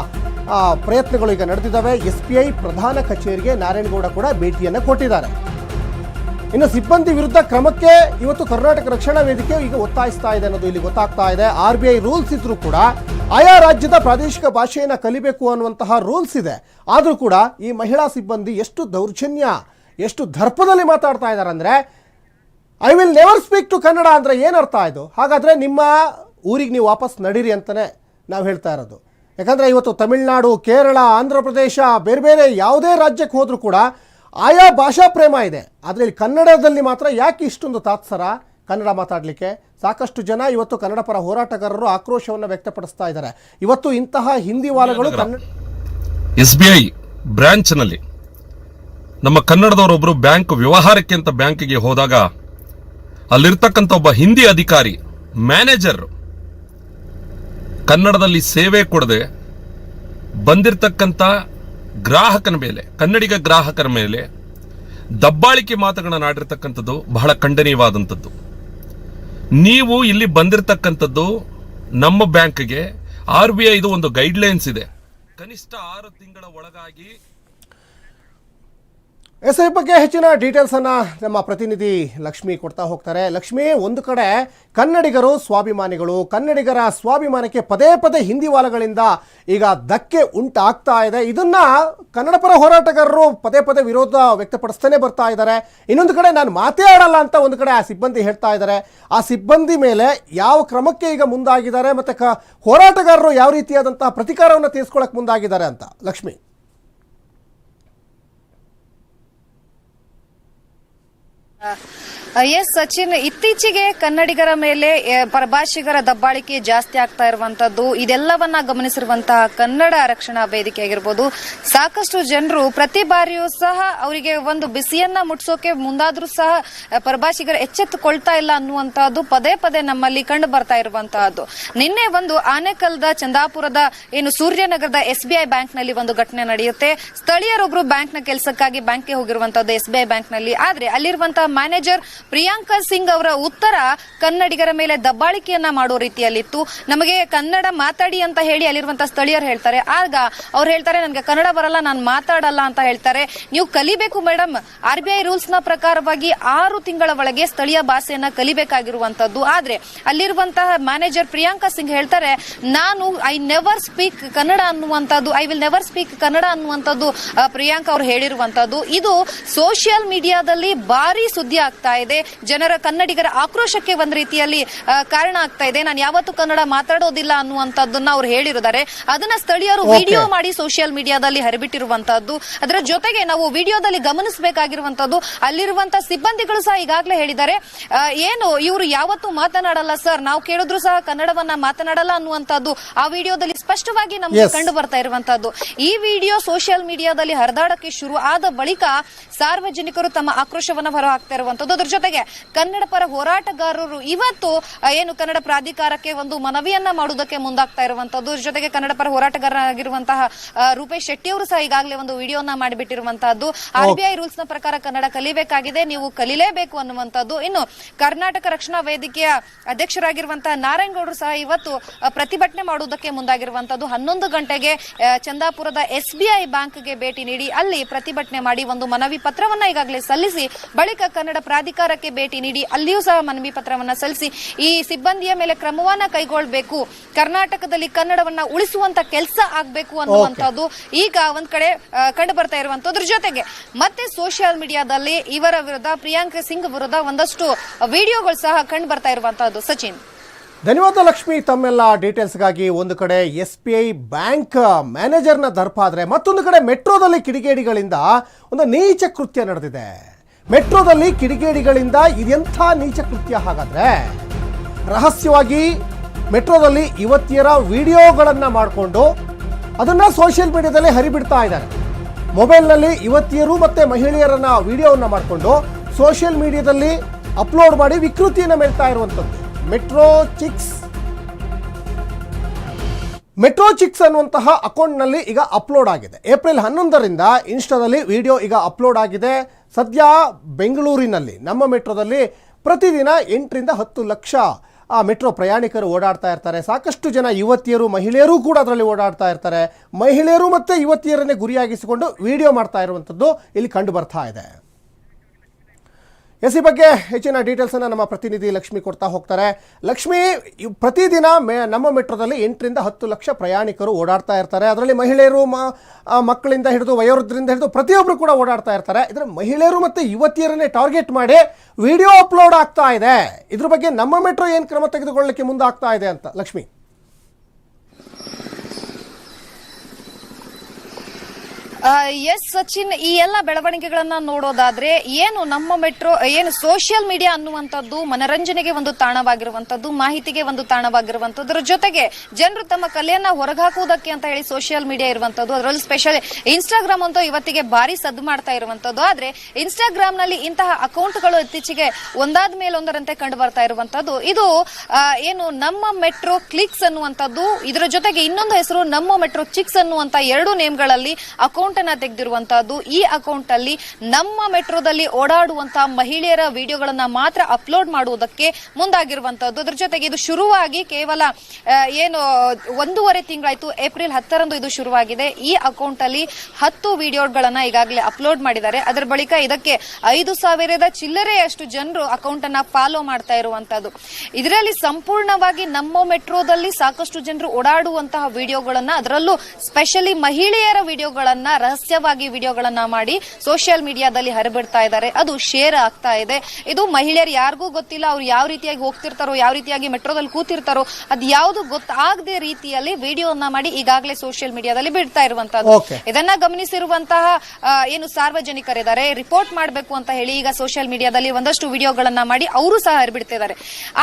ಪ್ರಯತ್ನಗಳು ಈಗ ನಡೆದಿದ್ದಾವೆ. ಎಸ್ ಬಿ ಐ ಪ್ರಧಾನ ಕಚೇರಿಗೆ ನಾರಾಯಣಗೌಡ ಕೂಡ ಭೇಟಿಯನ್ನು ಕೊಟ್ಟಿದ್ದಾರೆ. ಇನ್ನು ಸಿಬ್ಬಂದಿ ವಿರುದ್ಧ ಕ್ರಮಕ್ಕೆ ಇವತ್ತು ಕರ್ನಾಟಕ ರಕ್ಷಣಾ ವೇದಿಕೆ ಈಗ ಒತ್ತಾಯಿಸ್ತಾ ಇದೆ ಅನ್ನೋದು ಇಲ್ಲಿ ಗೊತ್ತಾಗ್ತಾ ಇದೆ. ಆರ್ ಬಿ ಐ ರೂಲ್ಸ್ ಇದ್ರೂ ಕೂಡ ಆಯಾ ರಾಜ್ಯದ ಪ್ರಾದೇಶಿಕ ಭಾಷೆಯನ್ನು ಕಲಿಬೇಕು ಅನ್ನುವಂತಹ ರೂಲ್ಸ್ ಇದೆ. ಆದರೂ ಕೂಡ ಈ ಮಹಿಳಾ ಸಿಬ್ಬಂದಿ ಎಷ್ಟು ದೌರ್ಜನ್ಯ, ಎಷ್ಟು ದರ್ಪದಲ್ಲಿ ಮಾತಾಡ್ತಾ ಇದ್ದಾರೆ ಅಂದರೆ I will never speak to Kannada ಅಂದರೆ ಏನರ್ಥ ಇದು? ಹಾಗಾದರೆ ನಿಮ್ಮ ಊರಿಗೆ ನೀವು ವಾಪಸ್ ನಡೀರಿ ಅಂತಲೇ ನಾವು ಹೇಳ್ತಾ ಇರೋದು. ಯಾಕಂದರೆ ಇವತ್ತು ತಮಿಳುನಾಡು ಕೇರಳ ಆಂಧ್ರ ಪ್ರದೇಶ ಬೇರೆ ಬೇರೆ ಯಾವುದೇ ರಾಜ್ಯಕ್ಕೆ ಹೋದರೂ ಕೂಡ ಆಯಾ ಭಾಷಾ ಪ್ರೇಮ ಇದೆ. ಆದರೆ ಇಲ್ಲಿ ಕನ್ನಡದಲ್ಲಿ ಮಾತ್ರ ಯಾಕೆ ಇಷ್ಟೊಂದು ತಾತ್ಸರ ಕನ್ನಡ ಮಾತಾಡಲಿಕ್ಕೆ? ಸಾಕಷ್ಟು ಜನ ಇವತ್ತು ಕನ್ನಡ ಪರ ಹೋರಾಟಗಾರರು ಆಕ್ರೋಶವನ್ನು ವ್ಯಕ್ತಪಡಿಸ್ತಾ ಇದ್ದಾರೆ. ಇವತ್ತು ಇಂತಹ ಹಿಂದಿ ವಾಲಗಳು
ಎಸ್ ಬಿ ಐ ಬ್ರಾಂಚ್ನಲ್ಲಿ ನಮ್ಮ ಕನ್ನಡದವರೊಬ್ಬರು ಬ್ಯಾಂಕ್ ವ್ಯವಹಾರಕ್ಕೆ ಅಂತ ಬ್ಯಾಂಕಿಗೆ ಹೋದಾಗ ಅಲ್ಲಿರ್ತಕ್ಕಂಥ ಒಬ್ಬ ಹಿಂದಿ ಅಧಿಕಾರಿ ಮ್ಯಾನೇಜರ್ ಕನ್ನಡದಲ್ಲಿ ಸೇವೆ ಕೊಡದೆ ಬಂದಿರತಕ್ಕಂಥ ಗ್ರಾಹಕನ ಮೇಲೆ, ಕನ್ನಡಿಗ ಗ್ರಾಹಕರ ಮೇಲೆ ದಬ್ಬಾಳಿಕೆ ಮಾತುಗಳನ್ನು ಆಡಿರ್ತಕ್ಕಂಥದ್ದು ಬಹಳ ಖಂಡನೀಯವಾದಂಥದ್ದು. ನೀವು ಇಲ್ಲಿ ಬಂದಿರತಕ್ಕಂಥದ್ದು ನಮ್ಮ ಬ್ಯಾಂಕ್ಗೆ ಆರ್ ಬಿ ಐದು ಒಂದು ಗೈಡ್ಲೈನ್ಸ್ ಇದೆ. ಕನಿಷ್ಠ ಆರು ತಿಂಗಳ ಒಳಗಾಗಿ
ಎಸ್ ಐ ಬಗ್ಗೆ ಹೆಚ್ಚಿನ ಡೀಟೇಲ್ಸ್ ಅನ್ನ ನಮ್ಮ ಪ್ರತಿನಿಧಿ ಲಕ್ಷ್ಮಿ ಕೊಡ್ತಾ ಹೋಗ್ತಾರೆ. ಲಕ್ಷ್ಮಿ, ಒಂದು ಕಡೆ ಕನ್ನಡಿಗರು ಸ್ವಾಭಿಮಾನಿಗಳು, ಕನ್ನಡಿಗರ ಸ್ವಾಭಿಮಾನಕ್ಕೆ ಪದೇ ಪದೇ ಹಿಂದಿ ವಾಲಗಳಿಂದ ಈಗ ಧಕ್ಕೆ ಉಂಟಾಗ್ತಾ ಇದೆ. ಇದನ್ನ ಕನ್ನಡ ಪರ ಹೋರಾಟಗಾರರು ಪದೇ ಪದೇ ವಿರೋಧ ವ್ಯಕ್ತಪಡಿಸ್ತಾನೆ ಬರ್ತಾ ಇದ್ದಾರೆ. ಇನ್ನೊಂದು ಕಡೆ ನಾನು ಮಾತೇ ಆಡಲ್ಲ ಅಂತ ಒಂದು ಕಡೆ ಆ ಸಿಬ್ಬಂದಿ ಹೇಳ್ತಾ ಇದ್ದಾರೆ. ಆ ಸಿಬ್ಬಂದಿ ಮೇಲೆ ಯಾವ ಕ್ರಮಕ್ಕೆ ಈಗ ಮುಂದಾಗಿದ್ದಾರೆ ಮತ್ತೆ ಹೋರಾಟಗಾರರು ಯಾವ ರೀತಿಯಾದಂತಹ ಪ್ರತಿಕಾರವನ್ನು ತೀರಿಸ್ಕೊಳ್ಳಕ್ಕೆ ಮುಂದಾಗಿದ್ದಾರೆ ಅಂತ. ಲಕ್ಷ್ಮಿ. Uh.
ಎಸ್ ಸಚಿನ್, ಇತ್ತೀಚೆಗೆ ಕನ್ನಡಿಗರ ಮೇಲೆ ಪರಭಾಷಿಗರ ದಬ್ಬಾಳಿಕೆ ಜಾಸ್ತಿ ಆಗ್ತಾ ಇರುವಂತದ್ದು, ಇದೆಲ್ಲವನ್ನ ಗಮನಿಸಿರುವಂತಹ ಕನ್ನಡ ರಕ್ಷಣಾ ವೇದಿಕೆ ಆಗಿರ್ಬೋದು ಸಾಕಷ್ಟು ಜನರು ಪ್ರತಿ ಬಾರಿಯೂ ಸಹ ಅವರಿಗೆ ಒಂದು ಬಿಸಿಯನ್ನ ಮುಟ್ಸೋಕೆ ಮುಂದಾದ್ರೂ ಸಹ ಪರಭಾಷಿಗರ ಎಚ್ಚೆತ್ತುಕೊಳ್ತಾ ಇಲ್ಲ ಅನ್ನುವಂತಹದ್ದು, ಪದೇ ಪದೇ ನಮ್ಮಲ್ಲಿ ಕಂಡು ಬರ್ತಾ ಇರುವಂತಹದ್ದು. ನಿನ್ನೆ ಒಂದು ಆನೆಕಲ್ದ ಚಂದಾಪುರದ, ಏನು ಸೂರ್ಯನಗರದ ಎಸ್ ಬಿ ಐ ಬ್ಯಾಂಕ್ನಲ್ಲಿ ಒಂದು ಘಟನೆ ನಡೆಯುತ್ತೆ. ಸ್ಥಳೀಯರೊಬ್ಬರು ಬ್ಯಾಂಕ್ನ ಕೆಲಸಕ್ಕಾಗಿ ಬ್ಯಾಂಕ್ಗೆ ಹೋಗಿರುವಂತದ್ದು ಎಸ್ ಬಿ ಐ ಬ್ಯಾಂಕ್ನಲ್ಲಿ ಆದ್ರೆ ಅಲ್ಲಿರುವಂತಹ ಮ್ಯಾನೇಜರ್ ಪ್ರಿಯಾಂಕಾ ಸಿಂಗ್ ಅವರ ಉತ್ತರ ಕನ್ನಡಿಗರ ಮೇಲೆ ದಬ್ಬಾಳಿಕೆಯನ್ನ ಮಾಡೋ ರೀತಿಯಲ್ಲಿತ್ತು. ನಮಗೆ ಕನ್ನಡ ಮಾತಾಡಿ ಅಂತ ಹೇಳಿ ಅಲ್ಲಿರುವಂತಹ ಸ್ಥಳೀಯರು ಹೇಳ್ತಾರೆ. ಆಗ ಅವ್ರು ಹೇಳ್ತಾರೆ, ನನಗೆ ಕನ್ನಡ ಬರಲ್ಲ, ನಾನು ಮಾತಾಡಲ್ಲ ಅಂತ ಹೇಳ್ತಾರೆ. ನೀವು ಕಲಿಬೇಕು ಮೇಡಮ್. ಆರ್ ಬಿ ಐ ರೂಲ್ಸ್ನ ಪ್ರಕಾರವಾಗಿ ಆರು ತಿಂಗಳ ಒಳಗೆ ಸ್ಥಳೀಯ ಭಾಷೆಯನ್ನ ಕಲಿಬೇಕಾಗಿರುವಂತದ್ದು. ಆದ್ರೆ ಅಲ್ಲಿರುವಂತಹ ಮ್ಯಾನೇಜರ್ ಪ್ರಿಯಾಂಕಾ ಸಿಂಗ್ ಹೇಳ್ತಾರೆ, ನಾನು ಐ ನೆವರ್ ಸ್ಪೀಕ್ ಕನ್ನಡ ಅನ್ನುವಂಥದ್ದು I will never speak Kannada ಅನ್ನುವಂಥದ್ದು ಪ್ರಿಯಾಂಕಾ ಅವರು ಹೇಳಿರುವಂತದ್ದು. ಇದು ಸೋಷಿಯಲ್ ಮೀಡಿಯಾದಲ್ಲಿ ಭಾರಿ ಸುದ್ದಿ ಆಗ್ತಾ ಇದೆ. ಜನರ ಕನ್ನಡಿಗರ ಆಕ್ರೋಶಕ್ಕೆ ಒಂದ್ ರೀತಿಯಲ್ಲಿ ಕಾರಣ ಆಗ್ತಾ ಇದೆ. ನಾನು ಯಾವತ್ತೂ ಕನ್ನಡ ಮಾತಾಡೋದಿಲ್ಲ ಅನ್ನುವಂಥದ್ದನ್ನ ಅವ್ರು ಹೇಳಿರುತ್ತಾರೆ. ಅದನ್ನ ಸ್ಥಳೀಯರು ವಿಡಿಯೋ ಮಾಡಿ ಸೋಷಿಯಲ್ ಮೀಡಿಯಾದಲ್ಲಿ ಹರಿಬಿಟ್ಟಿರುವಂತಹದ್ದು ಅದರ ಜೊತೆಗೆ ನಾವು ವಿಡಿಯೋದಲ್ಲಿ ಗಮನಿಸಬೇಕಾಗಿರುವಂತದ್ದು ಅಲ್ಲಿರುವಂತಹ ಸಿಬ್ಬಂದಿಗಳು ಸಹ ಈಗಾಗಲೇ ಹೇಳಿದ್ದಾರೆ. ಏನು ಇವರು ಯಾವತ್ತು ಮಾತನಾಡಲ್ಲ ಸರ್. ನಾವು ಕೇಳಿದ್ರು ಸಹ ಕನ್ನಡವನ್ನ ಮಾತನಾಡಲ್ಲ ಅನ್ನುವಂಥದ್ದು ಆ ವಿಡಿಯೋದಲ್ಲಿ ಸ್ಪಷ್ಟವಾಗಿ ನಮಗೆ. ಕಂಡು ಬರ್ತಾ ಇರುವಂತಹದ್ದು ಈ ವಿಡಿಯೋ ಸೋಷಿಯಲ್ ಮೀಡಿಯಾದಲ್ಲಿ ಹರಿದಾಡಕ್ಕೆ ಶುರು ಆದ ಬಳಿಕ ಸಾರ್ವಜನಿಕರು ತಮ್ಮ ಆಕ್ರೋಶವನ್ನು ಹೊರಹಾಕ್ತಾ ಇರುವಂತದ್ದು ಅದ್ರ ಜೊತೆಗೆ ಕನ್ನಡ ಪರ ಹೋರಾಟಗಾರರು ಇವತ್ತು ಏನು ಕನ್ನಡ ಪ್ರಾಧಿಕಾರಕ್ಕೆ ಒಂದು ಮನವಿಯನ್ನ ಮಾಡುವುದಕ್ಕೆ ಮುಂದಾಗ್ತಾ ಇರುವಂತದ್ದು. ಜೊತೆಗೆ ಕನ್ನಡ ಪರ ಹೋರಾಟಗಾರರಾಗಿರುವಂತಹ ರೂಪೇಶ್ ಶೆಟ್ಟಿ ಅವರು ಸಹ ಈಗಾಗಲೇ ಒಂದು ವಿಡಿಯೋನ ಮಾಡಿಬಿಟ್ಟಿರುವಂತಹದ್ದು. ಆರ್ ಬಿ ಐ ರೂಲ್ಸ್ನ ಪ್ರಕಾರ ಕನ್ನಡ ಕಲಿಬೇಕಾಗಿದೆ ನೀವು ಕಲಿಲೇಬೇಕು ಅನ್ನುವಂಥದ್ದು ಇನ್ನು ಕರ್ನಾಟಕ ರಕ್ಷಣಾ ವೇದಿಕೆಯ ಅಧ್ಯಕ್ಷರಾಗಿರುವಂತಹ ನಾರಾಯಣಗೌಡರು ಸಹ ಇವತ್ತು ಪ್ರತಿಭಟನೆ ಮಾಡುವುದಕ್ಕೆ ಮುಂದಾಗಿರುವಂತದ್ದು ಹನ್ನೊಂದು ಗಂಟೆಗೆ ಚಂದಾಪುರದ ಎಸ್ ಬಿ ಐ ಬ್ಯಾಂಕ್ಗೆ ಭೇಟಿ ನೀಡಿ ಅಲ್ಲಿ ಪ್ರತಿಭಟನೆ ಮಾಡಿ ಒಂದು ಮನವಿ ಪತ್ರವನ್ನ ಈಗಾಗಲೇ ಸಲ್ಲಿಸಿ ಬಳಿಕ ಕನ್ನಡ ಪ್ರಾಧಿಕಾರಕ್ಕೆ ಭೇಟಿ ನೀಡಿ ಅಲ್ಲಿಯೂ ಸಹ ಮನವಿ ಪತ್ರವನ್ನ ಸಲ್ಲಿಸಿ ಈ ಸಿಬ್ಬಂದಿಯ ಮೇಲೆ ಕ್ರಮವನ್ನ ಕೈಗೊಳ್ಳಬೇಕು. ಕರ್ನಾಟಕದಲ್ಲಿ ಕನ್ನಡವನ್ನ ಉಳಿಸುವಂತ ಕೆಲಸ ಆಗ್ಬೇಕು ಅನ್ನುವಂಥದ್ದು ಈಗ ಒಂದ್ ಕಡೆ ಕಂಡು ಬರ್ತಾ ಇರುವಂತದ್ರ ಜೊತೆಗೆ. ಮತ್ತೆ ಸೋಷಿಯಲ್ ಮೀಡಿಯಾದಲ್ಲಿ ಇವರ ವಿರುದ್ಧ ಪ್ರಿಯಾಂಕ ಸಿಂಗ್ ವಿರುದ್ಧ ಒಂದಷ್ಟು ವಿಡಿಯೋಗಳು ಸಹ ಕಂಡು ಬರ್ತಾ ಇರುವಂತಹದ್ದು ಸಚಿನ್.
ಧನ್ಯವಾದ ಲಕ್ಷ್ಮಿ. ತಮ್ಮೆಲ್ಲ ಡೀಟೇಲ್ಸ್ಗಾಗಿ ಒಂದು ಕಡೆ ಎಸ್ ಬಿ ಐ ಬ್ಯಾಂಕ್ ಮ್ಯಾನೇಜರ್ನ ದರ್ಪಾದ್ರೆ ಮತ್ತೊಂದು ಕಡೆ ಮೆಟ್ರೋದಲ್ಲಿ ಕಿಡಿಗೇಡಿಗಳಿಂದ ಒಂದು ನೀಚ ಕೃತ್ಯ ನಡೆದಿದೆ. ಮೆಟ್ರೋದಲ್ಲಿ ಕಿಡಿಗೇಡಿಗಳಿಂದ ಇದೆಂಥ ನೀಚ ಕೃತ್ಯ ಹಾಗಾದ್ರೆ? ರಹಸ್ಯವಾಗಿ ಮೆಟ್ರೋದಲ್ಲಿ ಯುವತಿಯರ ವಿಡಿಯೋಗಳನ್ನು ಮಾಡಿಕೊಂಡು ಅದನ್ನು ಸೋಷಿಯಲ್ ಮೀಡಿಯಾದಲ್ಲಿ ಹರಿಬಿಡ್ತಾ ಇದ್ದಾರೆ. ಮೊಬೈಲ್ನಲ್ಲಿ ಯುವತಿಯರು ಮತ್ತು ಮಹಿಳೆಯರನ್ನ ವಿಡಿಯೋವನ್ನು ಮಾಡಿಕೊಂಡು ಸೋಷಿಯಲ್ ಮೀಡಿಯಾದಲ್ಲಿ ಅಪ್ಲೋಡ್ ಮಾಡಿ ವಿಕೃತಿಯನ್ನು ಮೇಳ್ತಾ ಇರುವಂಥದ್ದು. Metro chicks. ಮೆಟ್ರೋ ಚಿಕ್ಸ್ ಅನ್ನುವಂತಹ ಅಕೌಂಟ್ನಲ್ಲಿ ಈಗ ಅಪ್ಲೋಡ್ ಆಗಿದೆ. ಏಪ್ರಿಲ್ ಹನ್ನೊಂದರಿಂದ ಇನ್ಸ್ಟಾದಲ್ಲಿ ವಿಡಿಯೋ ಈಗ ಅಪ್ಲೋಡ್ ಆಗಿದೆ. ಸದ್ಯ ಬೆಂಗಳೂರಿನಲ್ಲಿ, ನಮ್ಮ ಮೆಟ್ರೋದಲ್ಲಿ ಪ್ರತಿದಿನ ಎಂಟರಿಂದ ಹತ್ತು ಲಕ್ಷ, ಆ ಮೆಟ್ರೋ ಪ್ರಯಾಣಿಕರು ಓಡಾಡ್ತಾ ಇರ್ತಾರೆ. ಸಾಕಷ್ಟು ಜನ ಯುವತಿಯರು, ಮಹಿಳೆಯರು ಕೂಡ ಅದರಲ್ಲಿ ಓಡಾಡ್ತಾ ಇರ್ತಾರೆ. ಮಹಿಳೆಯರು ಮತ್ತು ಯುವತಿಯರನ್ನೇ ಗುರಿಯಾಗಿಸಿಕೊಂಡು ವಿಡಿಯೋ ಮಾಡ್ತಾ ಇರುವಂಥದ್ದು ಇಲ್ಲಿ ಕಂಡು ಬರ್ತಾ ಇದೆ. ಎಸ್ ಈ ಬಗ್ಗೆ ಹೆಚ್ಚಿನ ಡೀಟೇಲ್ಸನ್ನು ನಮ್ಮ ಪ್ರತಿನಿಧಿ ಲಕ್ಷ್ಮಿ ಕೊಡ್ತಾ ಹೋಗ್ತಾರೆ. ಲಕ್ಷ್ಮಿ ಪ್ರತಿದಿನ ಮೆ, ನಮ್ಮ ಮೆಟ್ರೋದಲ್ಲಿ ಎಂಟರಿಂದ ಹತ್ತು ಲಕ್ಷ ಪ್ರಯಾಣಿಕರು ಓಡಾಡ್ತಾ ಇರ್ತಾರೆ. ಅದರಲ್ಲಿ ಮಹಿಳೆಯರು ಮಕ್ಕಳಿಂದ ಹಿಡಿದು ವಯೋವೃದ್ಧರಿಂದ ಹಿಡಿದು ಪ್ರತಿಯೊಬ್ಬರು ಕೂಡ ಓಡಾಡ್ತಾ ಇರ್ತಾರೆ. ಇದರ ಮಹಿಳೆಯರು ಮತ್ತು ಯುವತಿಯರನ್ನೇ ಟಾರ್ಗೆಟ್ ಮಾಡಿ ವಿಡಿಯೋ ಅಪ್ಲೋಡ್ ಆಗ್ತಾ ಇದೆ. ಇದ್ರ ಬಗ್ಗೆ ನಮ್ಮ ಮೆಟ್ರೋ ಏನು ಕ್ರಮ ತೆಗೆದುಕೊಳ್ಳಲಿಕ್ಕೆ ಮುಂದಾಗ್ತಾ ಇದೆ ಅಂತ, ಲಕ್ಷ್ಮಿ?
ಎಸ್ ಸಚಿನ್, ಈ ಎಲ್ಲ ಬೆಳವಣಿಗೆಗಳನ್ನ ನೋಡೋದಾದ್ರೆ ಏನು ನಮ್ಮ ಮೆಟ್ರೋ, ಏನು ಸೋಷಿಯಲ್ ಮೀಡಿಯಾ ಅನ್ನುವಂಥದ್ದು ಮನರಂಜನೆಗೆ ಒಂದು ತಾಣವಾಗಿರುವಂತದ್ದು ಮಾಹಿತಿಗೆ ಒಂದು ತಾಣವಾಗಿರುವಂತದ್ರ ಜೊತೆಗೆ ಜನರು ತಮ್ಮ ಕಲೆಯನ್ನ ಹೊರಗಾಕುವುದಕ್ಕೆ ಅಂತ ಹೇಳಿ ಸೋಷಿಯಲ್ ಮೀಡಿಯಾ ಇರುವಂತದ್ದು ಅದರಲ್ಲಿ ಸ್ಪೆಷಲ್ ಇನ್ಸ್ಟಾಗ್ರಾಮ್ ಅಂತೂ ಇವತ್ತಿಗೆ ಭಾರಿ ಸದ್ದು ಮಾಡ್ತಾ ಇರುವಂತದ್ದು ಆದ್ರೆ ಇನ್ಸ್ಟಾಗ್ರಾಮ್ನಲ್ಲಿ ಇಂತಹ ಅಕೌಂಟ್ಗಳು ಇತ್ತೀಚೆಗೆ ಒಂದಾದ ಮೇಲೊಂದರಂತೆ ಕಂಡು ಬರ್ತಾ ಇರುವಂತದ್ದು ಇದು ಏನು ನಮ್ಮ ಮೆಟ್ರೋ ಕ್ಲಿಕ್ಸ್ ಅನ್ನುವಂಥದ್ದು, ಇದರ ಜೊತೆಗೆ ಇನ್ನೊಂದು ಹೆಸರು ನಮ್ಮ ಮೆಟ್ರೋ ಚಿಕ್ಸ್ ಅನ್ನುವಂತ ಎರಡು ನೇಮ್ಗಳಲ್ಲಿ ಅಕೌಂಟ್ ಅಕೌಂಟ್ ಅನ್ನ ತೆಗೆದಿರುವಂತಹದ್ದು ಈ ಅಕೌಂಟ್ ಅಲ್ಲಿ ನಮ್ಮ ಮೆಟ್ರೋದಲ್ಲಿ ಓಡಾಡುವಂತಹ ಮಹಿಳೆಯರ ವಿಡಿಯೋಗಳನ್ನ ಮಾತ್ರ ಅಪ್ಲೋಡ್ ಮಾಡುವುದಕ್ಕೆ ಮುಂದಾಗಿರುವಂತಹದ್ದು. ಅದ್ರ ಜೊತೆಗೆ ಇದು ಶುರುವಾಗಿ ಕೇವಲ ಏನು ಒಂದೂವರೆ ತಿಂಗಳಾಯ್ತು, ಏಪ್ರಿಲ್ ಹತ್ತರಂದು ಇದು ಶುರುವಾಗಿದೆ. ಈ ಅಕೌಂಟ್ ಅಲ್ಲಿ ಹತ್ತು ವಿಡಿಯೋಗಳನ್ನ ಈಗಾಗಲೇ ಅಪ್ಲೋಡ್ ಮಾಡಿದ್ದಾರೆ. ಅದರ ಬಳಿಕ ಇದಕ್ಕೆ ಐದು ಸಾವಿರದ ಚಿಲ್ಲರೆಯಷ್ಟು ಜನರು ಅಕೌಂಟ್ ಅನ್ನ ಫಾಲೋ ಮಾಡ್ತಾ ಇರುವಂತಹದ್ದು. ಇದರಲ್ಲಿ ಸಂಪೂರ್ಣವಾಗಿ ನಮ್ಮ ಮೆಟ್ರೋದಲ್ಲಿ ಸಾಕಷ್ಟು ಜನರು ಓಡಾಡುವಂತಹ ವಿಡಿಯೋಗಳನ್ನ, ಅದರಲ್ಲೂ ಸ್ಪೆಷಲಿ ಮಹಿಳೆಯರ ವಿಡಿಯೋಗಳನ್ನ ರಹಸ್ಯವಾಗಿ ವಿಡಿಯೋಗಳನ್ನ ಮಾಡಿ ಸೋಷಿಯಲ್ ಮೀಡಿಯಾದಲ್ಲಿ ಹರಿಬಿಡ್ತಾ ಇದ್ದಾರೆ. ಅದು ಶೇರ್ ಆಗ್ತಾ ಇದೆ. ಇದು ಮಹಿಳೆಯರು ಯಾರಿಗೂ ಗೊತ್ತಿಲ್ಲ ಅವ್ರು ಯಾವ ರೀತಿಯಾಗಿ ಹೋಗ್ತಿರ್ತಾರೋ ಯಾವ ರೀತಿಯಾಗಿ ಮೆಟ್ರೋದಲ್ಲಿ ಕೂತಿರ್ತಾರೋ ಅದು ಯಾವುದು ಗೊತ್ತಾಗದೆ ರೀತಿಯಲ್ಲಿ ವಿಡಿಯೋನ ಮಾಡಿ ಈಗಾಗಲೇ ಸೋಷಿಯಲ್ ಮೀಡಿಯಾದಲ್ಲಿ ಬಿಡ್ತಾ ಇರುವಂತದ್ದು ಇದನ್ನ ಗಮನಿಸಿರುವಂತಹ ಏನು ಸಾರ್ವಜನಿಕರಿದ್ದಾರೆ ರಿಪೋರ್ಟ್ ಮಾಡಬೇಕು ಅಂತ ಹೇಳಿ ಈಗ ಸೋಷಿಯಲ್ ಮೀಡಿಯಾದಲ್ಲಿ ಒಂದಷ್ಟು ವಿಡಿಯೋಗಳನ್ನ ಮಾಡಿ ಅವರು ಸಹ ಹರಿಬಿಡ್ತಿದ್ದಾರೆ.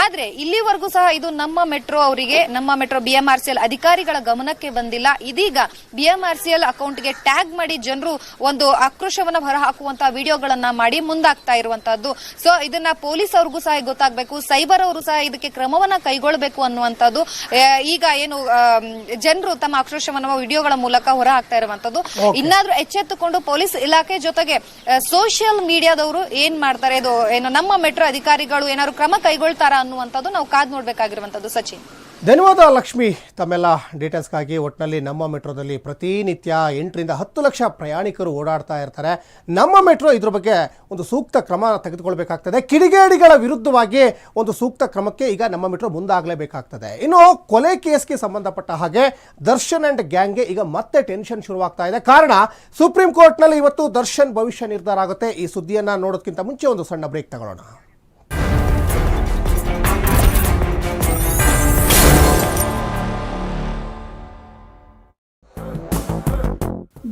ಆದ್ರೆ ಇಲ್ಲಿವರೆಗೂ ಸಹ ಇದು ನಮ್ಮ ಮೆಟ್ರೋ ಅವರಿಗೆ ನಮ್ಮ ಮೆಟ್ರೋ ಬಿಎಂಆರ್ಸಿಎಲ್ ಅಧಿಕಾರಿಗಳ ಗಮನಕ್ಕೆ ಬಂದಿಲ್ಲ. ಇದೀಗ ಬಿಎಂಆರ್ಸಿಎಲ್ ಅಕೌಂಟ್ಗೆ ಟ್ಯಾಗ್ ಮಾಡಿ ಜನರು ಒಂದು ಆಕ್ರೋಶವನ್ನ ಹೊರಹಾಕುವಂತಹ ವಿಡಿಯೋಗಳನ್ನ ಮಾಡಿ ಮುಂದಾಗ್ತಾ ಇರುವಂತಹದ್ದು. ಸೊ ಇದನ್ನ ಪೊಲೀಸ್ ಅವ್ರಿಗೂ ಸಹ ಗೊತ್ತಾಗಬೇಕು ಸೈಬರ್ ಅವರು ಸಹ ಇದಕ್ಕೆ ಕ್ರಮವನ್ನ ಕೈಗೊಳ್ಳಬೇಕು ಅನ್ನುವಂಥದ್ದು ಈಗ ಏನು ಜನರು ತಮ್ಮ ಆಕ್ರೋಶವನ್ನ ವಿಡಿಯೋಗಳ ಮೂಲಕ ಹೊರ ಹಾಕ್ತಾ ಇರುವಂತದ್ದು ಇನ್ನಾದ್ರೂ ಎಚ್ಚೆತ್ತುಕೊಂಡು ಪೊಲೀಸ್ ಇಲಾಖೆ ಜೊತೆಗೆ ಸೋಷಿಯಲ್ ಮೀಡಿಯಾದವರು ಏನ್ ಮಾಡ್ತಾರೆ ಇದು ಏನು ನಮ್ಮ ಮೆಟ್ರೋ ಅಧಿಕಾರಿಗಳು ಏನಾದ್ರು ಕ್ರಮ ಕೈಗೊಳ್ತಾರಾ ಅನ್ನುವಂಥದ್ದು ನಾವು ಕಾದ್ ನೋಡ್ಬೇಕಾಗಿರುವಂತದ್ದು ಸಚಿನ್.
ಧನ್ಯವಾದ ಲಕ್ಷ್ಮಿ. ತಮ್ಮೆಲ್ಲ ಡೀಟೇಲ್ಸ್ಗಾಗಿ ಒಟ್ಟಿನಲ್ಲಿ ನಮ್ಮ ಮೆಟ್ರೋದಲ್ಲಿ ಪ್ರತಿನಿತ್ಯ ಎಂಟರಿಂದ ಹತ್ತು ಲಕ್ಷ ಪ್ರಯಾಣಿಕರು ಓಡಾಡ್ತಾ ಇರ್ತಾರೆ. ನಮ್ಮ ಮೆಟ್ರೋ ಇದ್ರ ಬಗ್ಗೆ ಒಂದು ಸೂಕ್ತ ಕ್ರಮ ತೆಗೆದುಕೊಳ್ಬೇಕಾಗ್ತದೆ. ಕಿಡಿಗೇಡಿಗಳ ವಿರುದ್ಧವಾಗಿ ಒಂದು ಸೂಕ್ತ ಕ್ರಮಕ್ಕೆ ಈಗ ನಮ್ಮ ಮೆಟ್ರೋ ಮುಂದಾಗಲೇಬೇಕಾಗ್ತದೆ. ಇನ್ನು ಕೊಲೆ ಕೇಸ್ಗೆ ಸಂಬಂಧಪಟ್ಟ ಹಾಗೆ ದರ್ಶನ್ ಅಂಡ್ ಗ್ಯಾಂಗ್ಗೆ ಈಗ ಮತ್ತೆ ಟೆನ್ಷನ್ ಶುರುವಾಗ್ತಾ ಇದೆ. ಕಾರಣ ಸುಪ್ರೀಂ ಕೋರ್ಟ್ನಲ್ಲಿ ಇವತ್ತು ದರ್ಶನ್ ಭವಿಷ್ಯ ನಿರ್ಧಾರ ಆಗುತ್ತೆ. ಈ ಸುದ್ದಿಯನ್ನು ನೋಡೋದಕ್ಕಿಂತ ಮುಂಚೆ ಒಂದು ಸಣ್ಣ ಬ್ರೇಕ್ ತಗೊಳ್ಳೋಣ.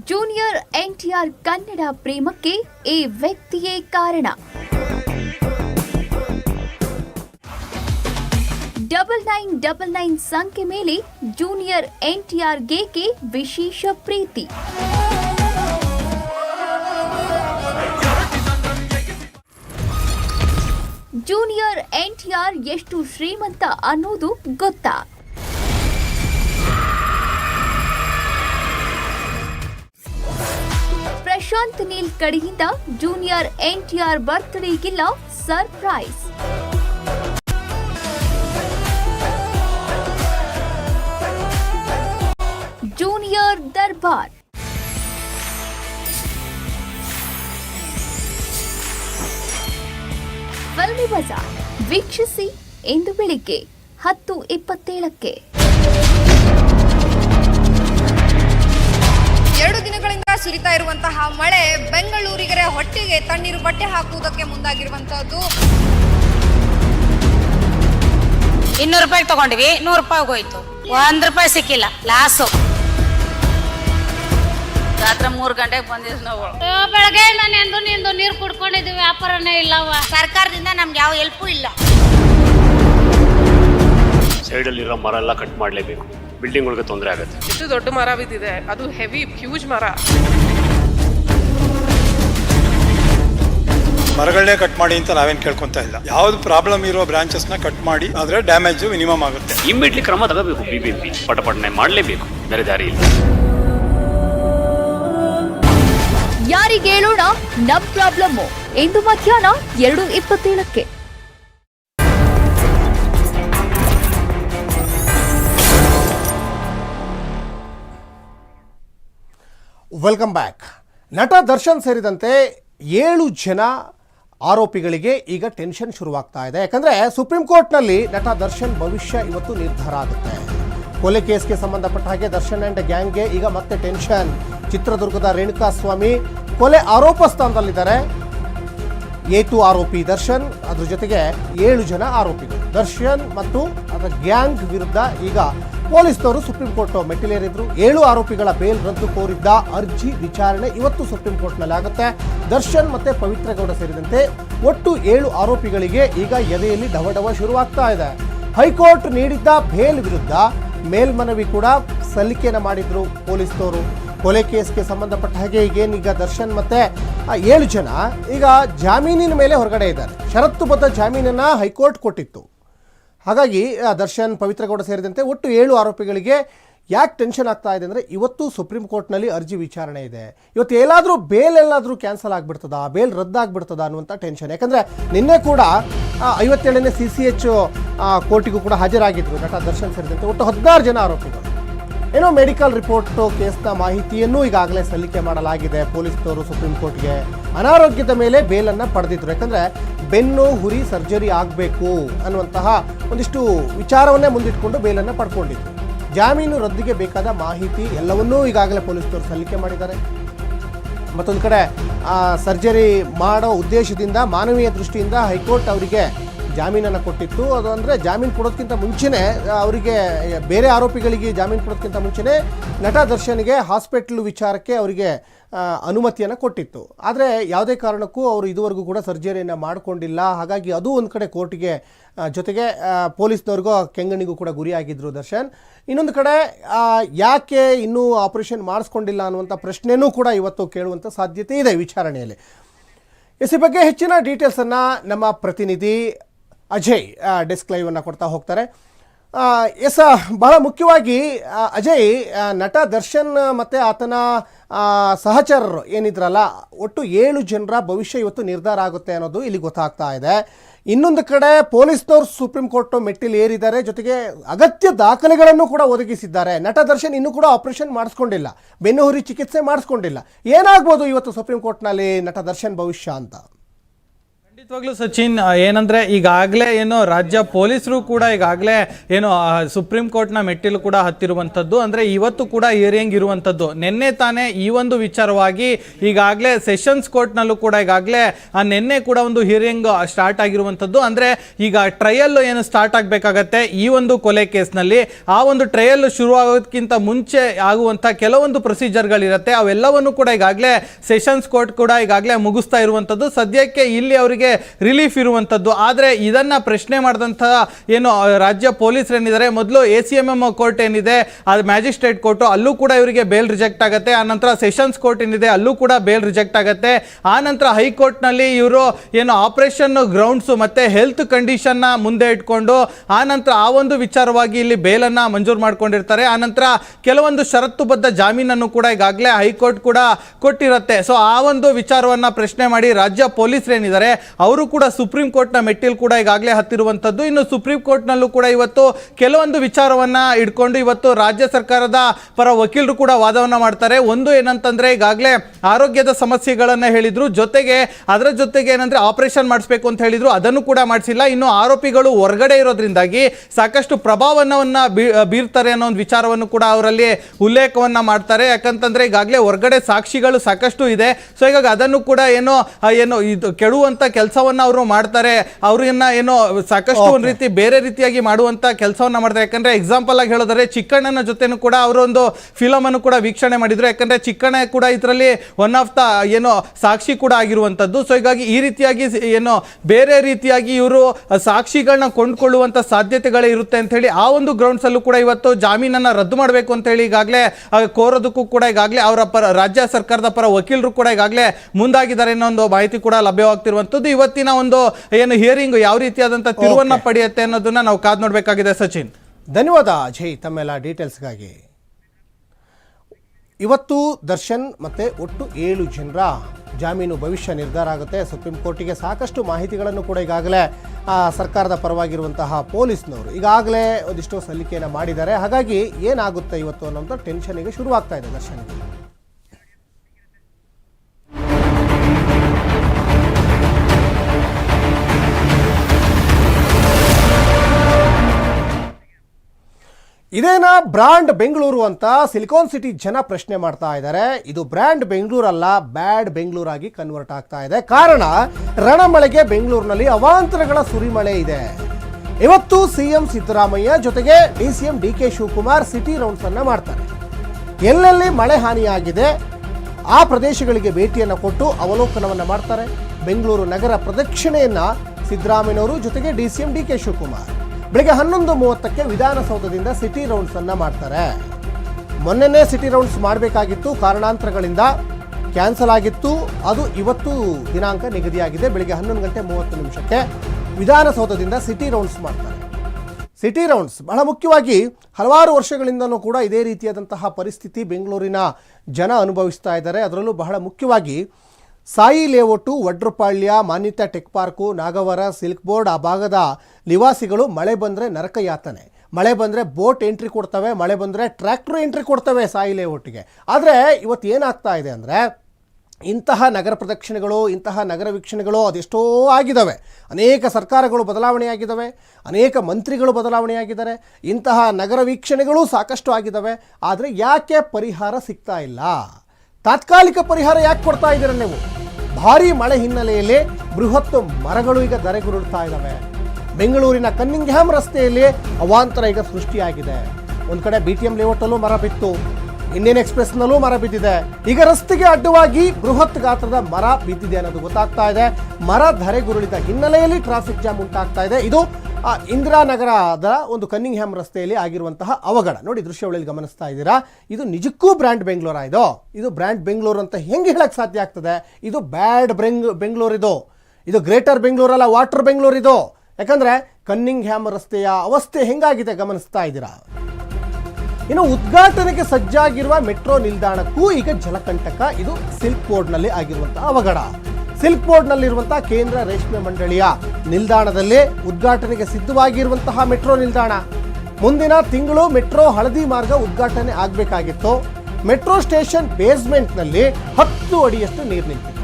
ಜೂನಿಯರ್ ಎನ್ಟಿಆರ್ ಕನ್ನಡ ಪ್ರೇಮಕ್ಕೆ ಈ ವ್ಯಕ್ತಿಯೇ ಕಾರಣ. ಡಬಲ್ ನೈನ್ ಡಬಲ್ ನೈನ್ ಸಂಖ್ಯೆ ಮೇಲೆ ಜೂನಿಯರ್ ಎನ್ಟಿಆರ್ ಗೇಕೆ ವಿಶೇಷ ಪ್ರೀತಿ. ಜೂನಿಯರ್ ಎನ್ಟಿಆರ್ ಎಷ್ಟು ಶ್ರೀಮಂತ ಅನ್ನೋದು ಗೊತ್ತಾ? ಪ್ರಶಾಂತ್ ನೀಲ್ ಕಡೆಯಿಂದ ಜೂನಿಯರ್ ಎನ್ಟಿಆರ್ ಬರ್ತ್ಡೇಗಿಲ್ಲ ಸರ್ಪ್ರೈಸ್ ಜೂನಿಯರ್ ದರ್ಬಾರ್ ಫಲ್ಮಿ ಬಜಾರ್ ವೀಕ್ಷಿಸಿ ಇಂದು ಬೆಳಿಗ್ಗೆ ಹತ್ತು ಇಪ್ಪತ್ತೇಳಕ್ಕೆ.
ಸುರಿತಾ ಇರುವಂತಹ ಮಳೆ ಬೆಂಗಳೂರಿಗರ ಹೊಟ್ಟೆಗೆ ತಣ್ಣೀರು ಬಟ್ಟೆ ಹಾಕುವುದಕ್ಕೆ ಮುಂದಾಗಿರುವಂತಹದ್ದು.
ಇನ್ನೂರು ರೂಪಾಯಿ ತಗೊಂಡ್ವಿ ನೂರು ರೂಪಾಯಿ ಹೋಯ್ತು. ಒಂದ್ ರೂಪಾಯಿ ಸಿಕ್ಕಿಲ್ಲ ಲಾಸು. ರಾತ್ರಿ ಮೂರ್ ಗಂಟೆಗೆ ಬಂದಿದ್ವಿ ನಾವು.
ಬೆಳಗ್ಗೆ ನೆಂದು ನಿಂದು ನೀರು ಕುಡ್ಕೊಂಡಿದ್ವಿ ವ್ಯಾಪಾರನೇ ಇಲ್ಲವ
ಸರ್ಕಾರದಿಂದ ನಮ್ಗೆ ಯಾವ ಹೆಲ್ಪು ಇಲ್ಲ.
ಸೈಡಲ್ಲಿರೋ ಮರ ಎಲ್ಲ ಕಟ್ ಮಾಡಲೇಬೇಕು. ಬಿಲ್ಡಿಂಗ್ಗಳಿಗೆ ತೊಂದರೆ ಆಗುತ್ತೆ.
ಇಷ್ಟು ದೊಡ್ಡ ಮರ ಬಿದ್ದಿದೆ ಅದು ಹೆವಿ ಹ್ಯೂಜ್ ಮರ.
ಮರಗಳನ್ನೇ ಕಟ್ ಮಾಡಿ ಅಂತ ನಾವೇನು ಕೇಳ್ಕೊಂತ ಇಲ್ಲ. ಯಾವ್ದು ಪ್ರಾಬ್ಲಮ್ ಇರೋ ಬ್ರಾಂಚಸ್ನ ಕಟ್ ಮಾಡಿ ಆದ್ರೆ ಡ್ಯಾಮೇಜ್ ಮಿನಿಮಮ್ ಆಗುತ್ತೆ.
ಇಮ್ಮಿಡಿಯಟ್ಲಿ ಕ್ರಮ ತಗೋಬೇಕು ಬಿ ಬಿ ಪಿ ಪಟಪಟನೆ ಮಾಡಲೇಬೇಕು ಬೇರೆ ದಾರಿ ಇಲ್ಲ.
ಯಾರಿಗೆ ಹೇಳೋಣ ನಮ್ ಪ್ರಾಬ್ಲಮ್ ಇಂದು ಮಧ್ಯಾಹ್ನ ಎರಡು ಇಪ್ಪತ್ತೇಳಕ್ಕೆ.
Welcome back. ನಟ ದರ್ಶನ್ ಸೇರಿದಂತೆ ಏಳು ಜನ ಆರೋಪಿಗಳಿಗೆ ಈಗ ಟೆನ್ಷನ್ ಶುರುವಾಗ್ತಾ ಇದೆ. ಯಾಕಂದ್ರೆ ಸುಪ್ರೀಂ ಕೋರ್ಟ್ನಲ್ಲಿ ನಟ ದರ್ಶನ್ ಭವಿಷ್ಯ ಇವತ್ತು ನಿರ್ಧಾರ ಆಗುತ್ತೆ. ಕೊಲೆ ಕೇಸ್ಗೆ ಸಂಬಂಧಪಟ್ಟ ಹಾಗೆ ದರ್ಶನ್ ಅಂಡ್ ಗ್ಯಾಂಗ್ಗೆ ಈಗ ಮತ್ತೆ ಟೆನ್ಷನ್. ಚಿತ್ರದುರ್ಗದ ರೇಣುಕಾ ಸ್ವಾಮಿ ಕೊಲೆ ಆರೋಪ ಸ್ಥಾನದಲ್ಲಿದ್ದಾರೆ. ಏಟು ಆರೋಪಿ ದರ್ಶನ್, ಅದ್ರ ಜೊತೆಗೆ ಏಳು ಜನ ಆರೋಪಿಗಳು. ದರ್ಶನ್ ಮತ್ತು ಅದರ ಗ್ಯಾಂಗ್ ವಿರುದ್ಧ ಈಗ ಪೊಲೀಸ್ನವರು ಸುಪ್ರೀಂ ಕೋರ್ಟ್ ಮೆಟ್ಟಿಲೇರಿದ್ರು ಏಳು ಆರೋಪಿಗಳ ಬೇಲ್ ರದ್ದು ಕೋರಿದ್ದ ಅರ್ಜಿ ವಿಚಾರಣೆ ಇವತ್ತು ಸುಪ್ರೀಂ ಕೋರ್ಟ್ನಲ್ಲಿ ಆಗುತ್ತೆ. ದರ್ಶನ್ ಮತ್ತೆ ಪವಿತ್ರ ಗೌಡ ಸೇರಿದಂತೆ ಒಟ್ಟು ಏಳು ಆರೋಪಿಗಳಿಗೆ ಈಗ ಎದೆಯಲ್ಲಿ ಡವಡವ ಶುರುವಾಗ್ತಾ ಇದೆ. ಹೈಕೋರ್ಟ್ ನೀಡಿದ್ದ ಬೇಲ್ ವಿರುದ್ಧ ಮೇಲ್ಮನವಿ ಕೂಡ ಸಲ್ಲಿಕೆಯನ್ನು ಮಾಡಿದ್ರು ಪೊಲೀಸ್ನವರು. ಕೊಲೆ ಕೇಸ್ಗೆ ಸಂಬಂಧಪಟ್ಟ ಹಾಗೆ ಈಗೇನೀಗ ದರ್ಶನ್ ಮತ್ತೆ ಏಳು ಜನ ಈಗ ಜಾಮೀನಿನ ಮೇಲೆ ಹೊರಗಡೆ ಇದ್ದಾರೆ. ಷರತ್ತುಬದ್ಧ ಜಾಮೀನನ್ನ ಹೈಕೋರ್ಟ್ ಕೊಟ್ಟಿತ್ತು. ಹಾಗಾಗಿ ದರ್ಶನ್ ಪವಿತ್ರಗೌಡ ಸೇರಿದಂತೆ ಒಟ್ಟು ಏಳು ಆರೋಪಿಗಳಿಗೆ ಯಾಕೆ ಟೆನ್ಷನ್ ಆಗ್ತಾ ಇದೆ ಅಂದರೆ ಇವತ್ತು ಸುಪ್ರೀಂ ಕೋರ್ಟ್ನಲ್ಲಿ ಅರ್ಜಿ ವಿಚಾರಣೆ ಇದೆ. ಇವತ್ತು ಎಲ್ಲಾದರೂ ಬೇಲ್ ಎಲ್ಲಾದರೂ ಕ್ಯಾನ್ಸಲ್ ಆಗಿಬಿಡ್ತದಾ? ಬೇಲ್ ರದ್ದಾಗ್ಬಿಡ್ತದ ಅನ್ನುವಂಥ ಟೆನ್ಷನ್ ಯಾಕಂದರೆ ನಿನ್ನೆ ಕೂಡ ಐವತ್ತೇಳನೇ ಸಿ ಸಿ ಎಚ್ ಕೋರ್ಟಿಗೂ ಕೂಡ ಹಾಜರಾಗಿದ್ದರು ನಟ ದರ್ಶನ್ ಸೇರಿದಂತೆ ಒಟ್ಟು ಹದಿನಾರು ಜನ ಆರೋಪಿಗಳು. ಏನೋ ಮೆಡಿಕಲ್ ರಿಪೋರ್ಟು ಕೇಸ್ನ ಮಾಹಿತಿಯನ್ನು ಈಗಾಗಲೇ ಸಲ್ಲಿಕೆ ಮಾಡಲಾಗಿದೆ ಪೊಲೀಸ್ನವರು ಸುಪ್ರೀಂ ಕೋರ್ಟ್ಗೆ. ಅನಾರೋಗ್ಯದ ಮೇಲೆ ಬೇಲನ್ನು ಪಡೆದಿದ್ರು. ಯಾಕಂದರೆ ಬೆನ್ನು ಹುರಿ ಸರ್ಜರಿ ಆಗಬೇಕು ಅನ್ನುವಂತಹ ಒಂದಿಷ್ಟು ವಿಚಾರವನ್ನೇ ಮುಂದಿಟ್ಕೊಂಡು ಬೇಲನ್ನು ಪಡ್ಕೊಂಡಿದ್ರು ಜಾಮೀನು ರದ್ದಿಗೆ ಬೇಕಾದ ಮಾಹಿತಿ ಎಲ್ಲವನ್ನೂ ಈಗಾಗಲೇ ಪೊಲೀಸರು ಸಲ್ಲಿಕೆ ಮಾಡಿದ್ದಾರೆ. ಮತ್ತೊಂದು ಕಡೆ ಸರ್ಜರಿ ಮಾಡೋ ಉದ್ದೇಶದಿಂದ, ಮಾನವೀಯ ದೃಷ್ಟಿಯಿಂದ ಹೈಕೋರ್ಟ್ ಅವರಿಗೆ ಜಾಮೀನನ್ನು ಕೊಟ್ಟಿತ್ತು. ಅದು ಅಂದರೆ ಜಾಮೀನು ಕೊಡೋದಕ್ಕಿಂತ ಮುಂಚೆನೇ ಅವರಿಗೆ ಬೇರೆ ಆರೋಪಿಗಳಿಗೆ ಜಾಮೀನು ಕೊಡೋದಕ್ಕಿಂತ ಮುಂಚೆನೇ ನಟ ದರ್ಶನ್ಗೆ ಹಾಸ್ಪಿಟ್ಲ್ ವಿಚಾರಕ್ಕೆ ಅವರಿಗೆ ಅನುಮತಿಯನ್ನು ಕೊಟ್ಟಿತ್ತು. ಆದರೆ ಯಾವುದೇ ಕಾರಣಕ್ಕೂ ಅವರು ಇದುವರೆಗೂ ಕೂಡ ಸರ್ಜರಿಯನ್ನು ಮಾಡಿಕೊಂಡಿಲ್ಲ. ಹಾಗಾಗಿ ಅದು ಒಂದು ಕಡೆ ಕೋರ್ಟಿಗೆ ಜೊತೆಗೆ ಪೊಲೀಸ್ನವ್ರಿಗೂ ಕೆಂಗಣಿಗೂ ಕೂಡ ಗುರಿಯಾಗಿದ್ದರು ದರ್ಶನ್. ಇನ್ನೊಂದು ಕಡೆ ಯಾಕೆ ಇನ್ನೂ ಆಪರೇಷನ್ ಮಾಡಿಸ್ಕೊಂಡಿಲ್ಲ ಅನ್ನುವಂಥ ಪ್ರಶ್ನೆಯೂ ಕೂಡ ಇವತ್ತು ಕೇಳುವಂಥ ಸಾಧ್ಯತೆ ಇದೆ ವಿಚಾರಣೆಯಲ್ಲಿ. ಎಸ್ ಬಗ್ಗೆ ಹೆಚ್ಚಿನ ಡೀಟೇಲ್ಸನ್ನು ನಮ್ಮ ಪ್ರತಿನಿಧಿ ಅಜಯ್ ಡೆಸ್ಕ್ ಲೈವನ್ನು ಕೊಡ್ತಾ ಹೋಗ್ತಾರೆ. ಎಸ್ ಬಹಳ ಮುಖ್ಯವಾಗಿ ಅಜಯ್ ನಟ ದರ್ಶನ್, ಮತ್ತು ಆತನ ಸಹಚರರು ಏನಿದ್ರಲ್ಲ, ಒಟ್ಟು ಏಳು ಜನರ ಭವಿಷ್ಯ ಇವತ್ತು ನಿರ್ಧಾರ ಆಗುತ್ತೆ ಅನ್ನೋದು ಇಲ್ಲಿ ಗೊತ್ತಾಗ್ತಾ ಇದೆ. ಇನ್ನೊಂದು ಕಡೆ ಪೊಲೀಸ್ನವರು ಸುಪ್ರೀಂ ಕೋರ್ಟ್ ಮೆಟ್ಟಿಲು ಏರಿದ್ದಾರೆ, ಜೊತೆಗೆ ಅಗತ್ಯ ದಾಖಲೆಗಳನ್ನು ಕೂಡ ಒದಗಿಸಿದ್ದಾರೆ. ನಟ ದರ್ಶನ್ ಇನ್ನೂ ಕೂಡ ಆಪರೇಷನ್ ಮಾಡಿಸ್ಕೊಂಡಿಲ್ಲ, ಬೆನ್ನುಹುರಿ ಚಿಕಿತ್ಸೆ ಮಾಡಿಸ್ಕೊಂಡಿಲ್ಲ. ಏನಾಗ್ಬೋದು ಇವತ್ತು ಸುಪ್ರೀಂ ಕೋರ್ಟ್ನಲ್ಲಿ ನಟ ದರ್ಶನ್ ಭವಿಷ್ಯ ಅಂತ?
ಖಂಡಿತವಾಗ್ಲೂ ಸಚಿನ್ ಏನಂದ್ರೆ ಈಗಾಗಲೇ ಏನು ರಾಜ್ಯ ಪೊಲೀಸರು ಕೂಡ ಈಗಾಗಲೇ ಏನು ಸುಪ್ರೀಂ ಕೋರ್ಟ್ನ ಮೆಟ್ಟಿಲು ಕೂಡ ಹತ್ತಿರುವಂಥದ್ದು. ಅಂದ್ರೆ ಇವತ್ತು ಕೂಡ ಹಿಯರಿಂಗ್ ಇರುವಂಥದ್ದು. ನಿನ್ನೆ ತಾನೇ ಈ ಒಂದು ವಿಚಾರವಾಗಿ ಈಗಾಗಲೇ ಸೆಷನ್ಸ್ ಕೋರ್ಟ್ನಲ್ಲೂ ಕೂಡ ಈಗಾಗಲೇ ನಿನ್ನೆ ಕೂಡ ಒಂದು ಹಿಯರಿಂಗ್ ಸ್ಟಾರ್ಟ್ ಆಗಿರುವಂಥದ್ದು. ಅಂದ್ರೆ ಈಗ ಟ್ರಯಲ್ ಏನು ಸ್ಟಾರ್ಟ್ ಆಗಬೇಕಾಗತ್ತೆ ಈ ಒಂದು ಕೊಲೆ ಕೇಸ್ನಲ್ಲಿ. ಆ ಒಂದು ಟ್ರಯಲ್ ಶುರು ಮುಂಚೆ ಆಗುವಂಥ ಕೆಲವೊಂದು ಪ್ರೊಸೀಜರ್ಗಳಿರುತ್ತೆ ಅವೆಲ್ಲವನ್ನು ಕೂಡ ಈಗಾಗಲೇ ಸೆಷನ್ಸ್ ಕೋರ್ಟ್ ಕೂಡ ಈಗಾಗಲೇ ಮುಗಿಸ್ತಾ ಇರುವಂಥದ್ದು. ಸದ್ಯಕ್ಕೆ ಇಲ್ಲಿ ಅವರಿಗೆ ರಿಲೀಫ್ ಇರುವಂಥದ್ದು ಆದರೆ ಇದನ್ನು ಪ್ರಶ್ನೆ ಮಾಡಿದಂಥ ಏನು ರಾಜ್ಯ ಪೊಲೀಸರು ಏನಿದ್ದಾರೆ, ಮೊದಲು A C M M court ಏನಿದೆ, ಅದು ಮ್ಯಾಜಿಸ್ಟ್ರೇಟ್ ಕೋರ್ಟು ಅಲ್ಲೂ ಕೂಡ ಇವರಿಗೆ ಬೇಲ್ ರಿಜೆಕ್ಟ್ ಆಗುತ್ತೆ. ಆ ನಂತರ ಸೆಷನ್ಸ್ ಕೋರ್ಟ್ ಏನಿದೆ, ಅಲ್ಲೂ ಕೂಡ ಬೇಲ್ ರಿಜೆಕ್ಟ್ ಆಗುತ್ತೆ. ಆ ನಂತರ ಹೈಕೋರ್ಟ್ನಲ್ಲಿ ಇವರು ಏನು ಆಪರೇಷನ್ ಗ್ರೌಂಡ್ಸು ಮತ್ತು ಹೆಲ್ತ್ ಕಂಡೀಷನ್ನ ಮುಂದೆ ಇಟ್ಕೊಂಡು, ಆ ನಂತರ ಆ ಒಂದು ವಿಚಾರವಾಗಿ ಇಲ್ಲಿ ಬೇಲನ್ನು ಮಂಜೂರು ಮಾಡಿಕೊಂಡಿರ್ತಾರೆ. ಆ ನಂತರ ಕೆಲವೊಂದು ಷರತ್ತುಬದ್ಧ ಜಾಮೀನನ್ನು ಕೂಡ ಈಗಾಗಲೇ ಹೈಕೋರ್ಟ್ ಕೂಡ ಕೊಟ್ಟಿರುತ್ತೆ. ಸೊ ಆ ಒಂದು ವಿಚಾರವನ್ನು ಪ್ರಶ್ನೆ ಮಾಡಿ ರಾಜ್ಯ ಪೊಲೀಸರು ಏನಿದ್ದಾರೆ ಅವರು ಕೂಡ ಸುಪ್ರೀಂ ಕೋರ್ಟ್ನ ಮೆಟ್ಟಿಲು ಕೂಡ ಈಗಾಗಲೇ ಹತ್ತಿರುವಂಥದ್ದು. ಇನ್ನು ಸುಪ್ರೀಂ ಕೋರ್ಟ್ನಲ್ಲೂ ಕೂಡ ಇವತ್ತು ಕೆಲವೊಂದು ವಿಚಾರವನ್ನ ಇಟ್ಕೊಂಡು ಇವತ್ತು ರಾಜ್ಯ ಸರ್ಕಾರದ ಪರ ವಕೀಲರು ಕೂಡ ವಾದವನ್ನ ಮಾಡ್ತಾರೆ. ಒಂದು ಏನಂತಂದ್ರೆ ಈಗಾಗಲೇ ಆರೋಗ್ಯದ ಸಮಸ್ಯೆಗಳನ್ನ ಹೇಳಿದರು. ಜೊತೆಗೆ ಅದರ ಜೊತೆಗೆ ಏನಂದ್ರೆ ಆಪರೇಷನ್ ಮಾಡಿಸ್ಬೇಕು ಅಂತ ಹೇಳಿದರು. ಅದನ್ನು ಕೂಡ ಮಾಡಿಸಿಲ್ಲ. ಇನ್ನು ಆರೋಪಿಗಳು ಹೊರಗಡೆ ಇರೋದ್ರಿಂದಾಗಿ ಸಾಕಷ್ಟು ಪ್ರಭಾವವನ್ನ ಬೀರ್ತಾರೆ ಅನ್ನೋ ಒಂದು ವಿಚಾರವನ್ನು ಕೂಡ ಅವರಲ್ಲಿ ಉಲ್ಲೇಖವನ್ನ ಮಾಡ್ತಾರೆ. ಯಾಕಂತಂದ್ರೆ ಈಗಾಗಲೇ ಹೊರಗಡೆ ಸಾಕ್ಷಿಗಳು ಸಾಕಷ್ಟು ಇದೆ. ಸೊ ಹೀಗಾಗಿ ಅದನ್ನು ಕೂಡ ಏನೋ ಏನು ಇದು ಕೆಡುವಂತ ಕೆಲಸವನ್ನ ಅವರು ಮಾಡ್ತಾರೆ ಅವ್ರನ್ನ ಏನೋ ಸಾಕಷ್ಟು ಒಂದು ರೀತಿ ಬೇರೆ ರೀತಿಯಾಗಿ ಮಾಡುವಂತ ಕೆಲಸವನ್ನ ಮಾಡ್ತಾರೆ. ಯಾಕಂದ್ರೆ ಎಕ್ಸಾಂಪಲ್ ಆಗಿ ಹೇಳಿದ್ರೆ ಚಿಕ್ಕಣ್ಣನ ಜೊತೆನೂ ಕೂಡ ಅವರು ಒಂದು ಫಿಲಮ್ ಅನ್ನು ಕೂಡ ವೀಕ್ಷಣೆ ಮಾಡಿದ್ರು. ಯಾಕಂದ್ರೆ ಚಿಕ್ಕಣ್ಣ ಕೂಡ ಇದರಲ್ಲಿ ಒನ್ ಆಫ್ ದ ಏನೋ ಸಾಕ್ಷಿ ಕೂಡ ಆಗಿರುವಂತದ್ದು. ಸೊ ಹೀಗಾಗಿ ಈ ರೀತಿಯಾಗಿ ಏನು ಬೇರೆ ರೀತಿಯಾಗಿ ಇವರು ಸಾಕ್ಷಿಗಳನ್ನ ಕೊಂಡ್ಕೊಳ್ಳುವಂತ ಸಾಧ್ಯತೆಗಳೇ ಇರುತ್ತೆ ಅಂತ ಹೇಳಿ ಆ ಒಂದು ಗ್ರೌಂಡ್ಸ್ ಅಲ್ಲೂ ಕೂಡ ಇವತ್ತು ಜಾಮೀನನ್ನು ರದ್ದು ಮಾಡಬೇಕು ಅಂತ ಹೇಳಿ ಈಗಾಗಲೇ ಕೋರೋದಕ್ಕೂ ಕೂಡ ಈಗಾಗಲೇ ಅವರ ಪರ ರಾಜ್ಯ ಸರ್ಕಾರದ ಪರ ವಕೀಲರು ಕೂಡ ಈಗಾಗಲೇ ಮುಂದಾಗಿದ್ದಾರೆ ಅನ್ನೋ ಒಂದು ಮಾಹಿತಿ ಕೂಡ ಲಭ್ಯವಾಗ್ತಿರುವಂತದ್ದು. ಇವತ್ತಿನ ಒಂದು ಏನು ಹಿಯರಿಂಗ್ ಯಾವ ರೀತಿಯಾದಂಥ ತಿರುವನ್ನ ಪಡೆಯುತ್ತೆ ಅನ್ನೋದನ್ನ ನಾವು ಕಾದ್ ನೋಡಬೇಕಾಗಿದೆ ಸಚಿನ್.
ಧನ್ಯವಾದ ಅಜಯ್ ತಮ್ಮೆಲ್ಲ ಡೀಟೇಲ್ಸ್ಗಾಗಿ. ಇವತ್ತು ದರ್ಶನ್ ಮತ್ತೆ ಒಟ್ಟು ಏಳು ಜನರ ಜಾಮೀನು ಭವಿಷ್ಯ ನಿರ್ಧಾರ ಆಗುತ್ತೆ. ಸುಪ್ರೀಂ ಕೋರ್ಟಿಗೆ ಸಾಕಷ್ಟು ಮಾಹಿತಿಗಳನ್ನು ಕೂಡ ಈಗಾಗಲೇ ಆ, ಸರ್ಕಾರದ ಪರವಾಗಿರುವಂತಹ ಪೊಲೀಸ್ನವರು ಈಗಾಗಲೇ ಒಂದಿಷ್ಟು ಸಲ್ಲಿಕೆಯನ್ನು ಮಾಡಿದ್ದಾರೆ. ಹಾಗಾಗಿ ಏನಾಗುತ್ತೆ ಇವತ್ತು ಅನ್ನೋಂಥ ಟೆನ್ಷನ್ ಈಗ ಶುರುವಾಗ್ತಾ ಇದೆ ದರ್ಶನ್ಗೆ. ಇದೇನಾ ಬ್ರಾಂಡ್ ಬೆಂಗಳೂರು ಅಂತ ಸಿಲಿಕಾನ್ ಸಿಟಿ ಜನ ಪ್ರಶ್ನೆ ಮಾಡ್ತಾ ಇದ್ದಾರೆ. ಇದು ಬ್ರ್ಯಾಂಡ್ ಬೆಂಗಳೂರಲ್ಲ, ಬ್ಯಾಡ್ ಬೆಂಗಳೂರಾಗಿ ಕನ್ವರ್ಟ್ ಆಗ್ತಾ ಇದೆ. ಕಾರಣ, ರಣಮಳೆಗೆ ಬೆಂಗಳೂರಿನಲ್ಲಿ ಅವಾಂತರಗಳ ಸುರಿಮಳೆ ಇದೆ. ಇವತ್ತು ಸಿಎಂ ಸಿದ್ದರಾಮಯ್ಯ ಜೊತೆಗೆ D C D K Shivakumar city rounds ಅನ್ನ ಮಾಡ್ತಾರೆ. ಎಲ್ಲೆಲ್ಲಿ ಮಳೆ ಹಾನಿಯಾಗಿದೆ, ಆ ಪ್ರದೇಶಗಳಿಗೆ ಭೇಟಿಯನ್ನು ಕೊಟ್ಟು ಅವಲೋಕನವನ್ನು ಮಾಡ್ತಾರೆ. ಬೆಂಗಳೂರು ನಗರ ಪ್ರದಕ್ಷಿಣೆಯನ್ನ ಸಿದ್ದರಾಮಯ್ಯನವರು ಜೊತೆಗೆ D C D K Shivakumar. ಬೆಳಗ್ಗೆ ಹನ್ನೊಂದು ಮೂವತ್ತಕ್ಕೆ ವಿಧಾನಸೌಧದಿಂದ ಸಿಟಿ ರೌಂಡ್ಸ್ ಅನ್ನ ಮಾಡ್ತಾರೆ. ಮೊನ್ನೆನೇ ಸಿಟಿ ರೌಂಡ್ಸ್ ಮಾಡಬೇಕಾಗಿತ್ತು. ಕಾರಣಾಂತರಗಳಿಂದ ಕ್ಯಾನ್ಸಲ್ ಆಗಿತ್ತು. ಅದು ಇವತ್ತು ದಿನಾಂಕ ನಿಗದಿಯಾಗಿದೆ. ಬೆಳಗ್ಗೆ ಹನ್ನೊಂದು ಗಂಟೆ ಮೂವತ್ತು ನಿಮಿಷಕ್ಕೆ ವಿಧಾನಸೌಧದಿಂದ ಸಿಟಿ ರೌಂಡ್ಸ್ ಮಾಡ್ತಾರೆ. ಸಿಟಿ ರೌಂಡ್ಸ್ ಬಹಳ ಮುಖ್ಯವಾಗಿ ಹಲವಾರು ವರ್ಷಗಳಿಂದಲೂ ಕೂಡ ಇದೇ ರೀತಿಯಾದಂತಹ ಪರಿಸ್ಥಿತಿ ಬೆಂಗಳೂರಿನ ಜನ ಅನುಭವಿಸ್ತಾ ಇದ್ದಾರೆ. ಅದರಲ್ಲೂ ಬಹಳ ಮುಖ್ಯವಾಗಿ Sai layout, Vadrapalya, Manyata tech park, Nagavara, silk board ಆ ಭಾಗದ ನಿವಾಸಿಗಳು ಮಳೆ ಬಂದರೆ ನರಕ ಯಾತನೆ ಮಳೆ ಬಂದರೆ ಬೋಟ್ ಎಂಟ್ರಿ ಕೊಡ್ತವೆ, ಮಳೆ ಬಂದರೆ ಟ್ರ್ಯಾಕ್ಟ್ರು ಎಂಟ್ರಿ ಕೊಡ್ತವೆ ಸಾಯಿ ಲೇಔಟ್ಗೆ. ಆದರೆ ಇವತ್ತು ಏನಾಗ್ತಾ ಇದೆ ಅಂದರೆ ಇಂತಹ ನಗರ ಪ್ರದಕ್ಷಿಣೆಗಳು, ಇಂತಹ ನಗರ ವೀಕ್ಷಣೆಗಳು ಅದೆಷ್ಟೋ ಆಗಿದ್ದಾವೆ ಅನೇಕ ಸರ್ಕಾರಗಳು ಬದಲಾವಣೆಯಾಗಿದ್ದಾವೆ ಅನೇಕ ಮಂತ್ರಿಗಳು ಬದಲಾವಣೆಯಾಗಿದ್ದಾರೆ ಇಂತಹ ನಗರ ವೀಕ್ಷಣೆಗಳು ಸಾಕಷ್ಟು ಆಗಿದ್ದಾವೆ ಆದರೆ ಯಾಕೆ ಪರಿಹಾರ ಸಿಗ್ತಾ ಇಲ್ಲ? ತಾತ್ಕಾಲಿಕ ಪರಿಹಾರ ಯಾಕೆ ಕೊಡ್ತಾ ಇದ್ದೀರ ನೀವು? ಭಾರೀ ಮಳೆ ಹಿನ್ನೆಲೆಯಲ್ಲಿ ಬೃಹತ್ ಮರಗಳು ಈಗ ಧರೆಗುರುಳ್ತಾ ಇದ್ದಾವೆ ಬೆಂಗಳೂರಿನ ಕನ್ನಿಂಗ್ಹ್ಯಾಮ್ ರಸ್ತೆಯಲ್ಲಿ ಅವಾಂತರ ಈಗ ಸೃಷ್ಟಿಯಾಗಿದೆ. ಒಂದು ಕಡೆ ಬಿ ಟಿ ಎಂ ಲೇಔಟಲ್ಲೂ ಮರ ಬಿತ್ತು. ಇಂಡಿಯನ್ ಎಕ್ಸ್ಪ್ರೆಸ್ನಲ್ಲೂ ಮರ ಬಿದ್ದಿದೆ. ಈಗ ರಸ್ತೆಗೆ ಅಡ್ಡವಾಗಿ ಬೃಹತ್ ಗಾತ್ರದ ಮರ ಬಿದ್ದಿದೆ ಅನ್ನೋದು ಗೊತ್ತಾಗ್ತಾ ಇದೆ. ಮರ ಧರೆಗುರುಳಿದ ಹಿನ್ನೆಲೆಯಲ್ಲಿ ಟ್ರಾಫಿಕ್ ಜಾಮ್ ಉಂಟಾಗ್ತಾ ಇದೆ. ಇದು ಆ, ಇಂದಿರಾನಗರದ ಒಂದು ಕನ್ನಿಂಗ್ ಹ್ಯಾಮ್ ರಸ್ತೆಯಲ್ಲಿ ಆಗಿರುವಂತಹ ಅವಘಡ. ನೋಡಿ ದೃಶ್ಯಾವಳಿಯಲ್ಲಿ ಗಮನಿಸ್ತಾ ಇದ್ದೀರಾ? ಇದು ನಿಜಕ್ಕೂ ಬ್ರ್ಯಾಂಡ್ ಬೆಂಗಳೂರಾ ಇದು? ಇದು ಬ್ರ್ಯಾಂಡ್ ಬೆಂಗಳೂರು ಅಂತ ಹೆಂಗೆ ಹೇಳಕ್ಕೆ ಸಾಧ್ಯ ಆಗ್ತದೆ? ಇದು ಬ್ಯಾಡ್ ಬೆಂಗ್ ಬೆಂಗಳೂರು ಇದು ಗ್ರೇಟರ್ ಬೆಂಗಳೂರಲ್ಲ ವಾಟರ್ ಬೆಂಗಳೂರು ಇದು ಯಾಕಂದ್ರೆ ಕನ್ನಿಂಗ್ಹ್ಯಾಮ್ ರಸ್ತೆಯ ಅವಸ್ಥೆ ಹೆಂಗಾಗಿದೆ ಗಮನಿಸ್ತಾ ಇದ್ದೀರಾ? ಇನ್ನು ಉದ್ಘಾಟನೆಗೆ ಸಜ್ಜಾಗಿರುವ ಮೆಟ್ರೋ ನಿಲ್ದಾಣಕ್ಕೂ ಈಗ ಜಲಕಂಟಕ ಇದು ಸಿಲ್ಕ್ ಬೋರ್ಡ್ನಲ್ಲಿ ಆಗಿರುವಂತಹ ಅವಘಡ. ಸಿಲ್ಕ್ ಬೋರ್ಡ್ನಲ್ಲಿರುವಂತಹ ಕೇಂದ್ರ ರೇಷ್ಮೆ ಮಂಡಳಿಯ ನಿಲ್ದಾಣದಲ್ಲಿ ಉದ್ಘಾಟನೆಗೆ ಸಿದ್ಧವಾಗಿರುವಂತಹ ಮೆಟ್ರೋ ನಿಲ್ದಾಣ. ಮುಂದಿನ ತಿಂಗಳು ಮೆಟ್ರೋ ಹಳದಿ ಮಾರ್ಗ ಉದ್ಘಾಟನೆ ಆಗಬೇಕಾಗಿತ್ತು. ಮೆಟ್ರೋ ಸ್ಟೇಷನ್ ಬೇಸ್ಮೆಂಟ್ನಲ್ಲಿ ಹತ್ತು ಅಡಿಯಷ್ಟು ನೀರು ನಿಂತಿದೆ.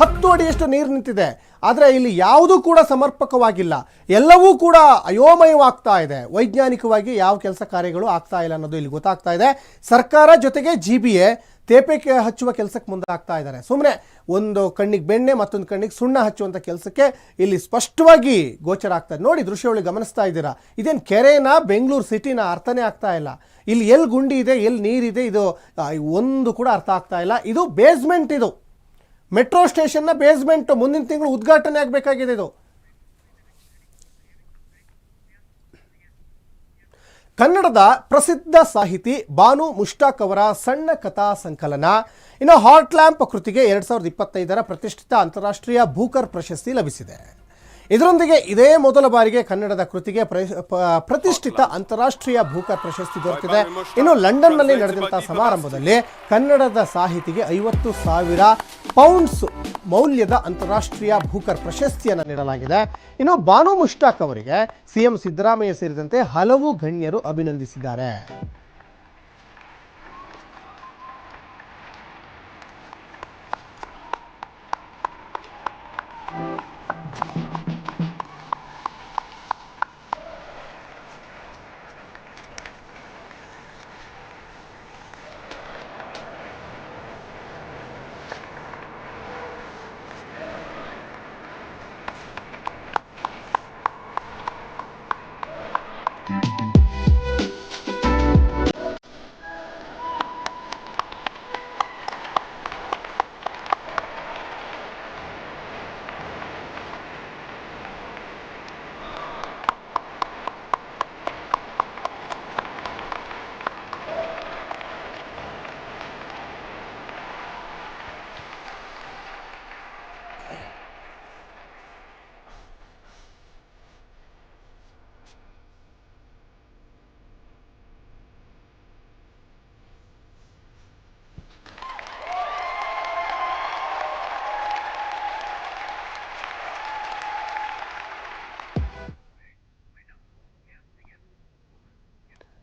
ಹತ್ತು ಅಡಿಯಷ್ಟು ನೀರು ನಿಂತಿದೆ. ಆದರೆ ಇಲ್ಲಿ ಯಾವುದೂ ಕೂಡ ಸಮರ್ಪಕವಾಗಿಲ್ಲ. ಎಲ್ಲವೂ ಕೂಡ ಅಯೋಮಯವಾಗ್ತಾ ಇದೆ. ವೈಜ್ಞಾನಿಕವಾಗಿ ಯಾವ ಕೆಲಸ ಕಾರ್ಯಗಳು ಆಗ್ತಾ ಇಲ್ಲ ಅನ್ನೋದು ಇಲ್ಲಿ ಗೊತ್ತಾಗ್ತಾ ಇದೆ. ಸರ್ಕಾರ ಜೊತೆಗೆ ಜಿ ಬಿ ಎ ತೇಪೆ ಹಚ್ಚುವ ಕೆಲಸಕ್ಕೆ ಮುಂದಾಗ್ತಾ ಇದ್ದಾರೆ. ಸುಮ್ಮನೆ ಒಂದು ಕಣ್ಣಿಗೆ ಬೆಣ್ಣೆ, ಮತ್ತೊಂದು ಕಣ್ಣಿಗೆ ಸುಣ್ಣ ಹಚ್ಚುವಂಥ ಕೆಲಸಕ್ಕೆ ಇಲ್ಲಿ ಸ್ಪಷ್ಟವಾಗಿ ಗೋಚರ ಆಗ್ತಾ ಇದೆ. ನೋಡಿ ದೃಶ್ಯವಳಿ ಗಮನಿಸ್ತಾ ಇದ್ದೀರಾ? ಇದೇನು ಕೆರೆನ, ಬೆಂಗಳೂರು ಸಿಟಿನ ಅರ್ಥನೇ ಆಗ್ತಾ ಇಲ್ಲ. ಇಲ್ಲಿ ಎಲ್ಲಿ ಗುಂಡಿ ಇದೆ ಎಲ್ಲಿ ನೀರಿದೆ, ಇದು ಒಂದು ಕೂಡ ಅರ್ಥ ಆಗ್ತಾ ಇಲ್ಲ. ಇದು ಬೇಸ್ಮೆಂಟ್ ಇದು. ಮೆಟ್ರೋ ಸ್ಟೇಷನ್ನ ಬೇಸ್ಮೆಂಟ್ ಮುಂದಿನ ತಿಂಗಳು ಉದ್ಘಾಟನೆ ಆಗಬೇಕಾಗಿದೆ ಇದು. ಕನ್ನಡದ ಪ್ರಸಿದ್ಧ ಸಾಹಿತಿ ಬಾನು ಮುಷ್ಟಾಕ್ ಅವರ ಸಣ್ಣ ಕಥಾ ಸಂಕಲನ. ಇನ್ನು ಹಾಟ್ ಲ್ಯಾಂಪ್ ಕೃತಿಗೆ ಎರಡು ಸಾವಿರದ ಇಪ್ಪತ್ತೈದರ ಪ್ರತಿಷ್ಠಿತ ಅಂತಾರಾಷ್ಟ್ರೀಯ ಭೂಕರ್ ಪ್ರಶಸ್ತಿ ಲಭಿಸಿದೆ. ಇದರೊಂದಿಗೆ ಇದೇ ಮೊದಲ ಬಾರಿಗೆ ಕನ್ನಡದ ಕೃತಿಗೆ ಪ್ರತಿಷ್ಠಿತ ಅಂತಾರಾಷ್ಟ್ರೀಯ ಭೂಕರ್ ಪ್ರಶಸ್ತಿ ದೊರೆತಿದೆ. ಇನ್ನು ಲಂಡನ್ನಲ್ಲಿ ನಡೆದಂತಹ ಸಮಾರಂಭದಲ್ಲಿ ಕನ್ನಡದ ಸಾಹಿತಿಗೆ ಐವತ್ತು ಸಾವಿರ ಪೌಂಡ್ಸ್ ಮೌಲ್ಯದ ಅಂತಾರಾಷ್ಟ್ರೀಯ ಭೂಕರ್ ಪ್ರಶಸ್ತಿಯನ್ನು ನೀಡಲಾಗಿದೆ. ಇನ್ನು ಬಾನು ಮುಷ್ಟಾಕ್ ಅವರಿಗೆ ಸಿಎಂ ಸಿದ್ದರಾಮಯ್ಯ ಸೇರಿದಂತೆ ಹಲವು ಗಣ್ಯರು ಅಭಿನಂದಿಸಿದ್ದಾರೆ.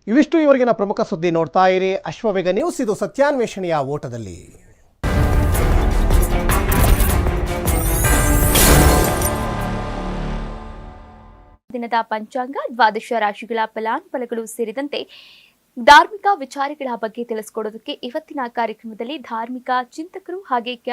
ಇವಿಷ್ಟು ಇವರಿಗಿನ ಪ್ರಮುಖ ಸುದ್ದಿ ನೋಡ್ತಾ ಇರಿ. ಅಶ್ವವೇಗ ನ್ಯೂಸ್ ಇದು ಸತ್ಯಾನ್ವೇಷಣೆಯ ಓಟದಲ್ಲಿ.
ದಿನದ ಪಂಚಾಂಗ, ದ್ವಾದಶ ರಾಶಿಗಳ ಫಲಾನುಫಲಗಳು ಸೇರಿದಂತೆ ಧಾರ್ಮಿಕ ವಿಚಾರಗಳ ಬಗ್ಗೆ ತಿಳಿಸ್ಕೊಡೋದಕ್ಕೆ ಇವತ್ತಿನ ಕಾರ್ಯಕ್ರಮದಲ್ಲಿ ಧಾರ್ಮಿಕ ಚಿಂತಕರು ಹಾಗೆ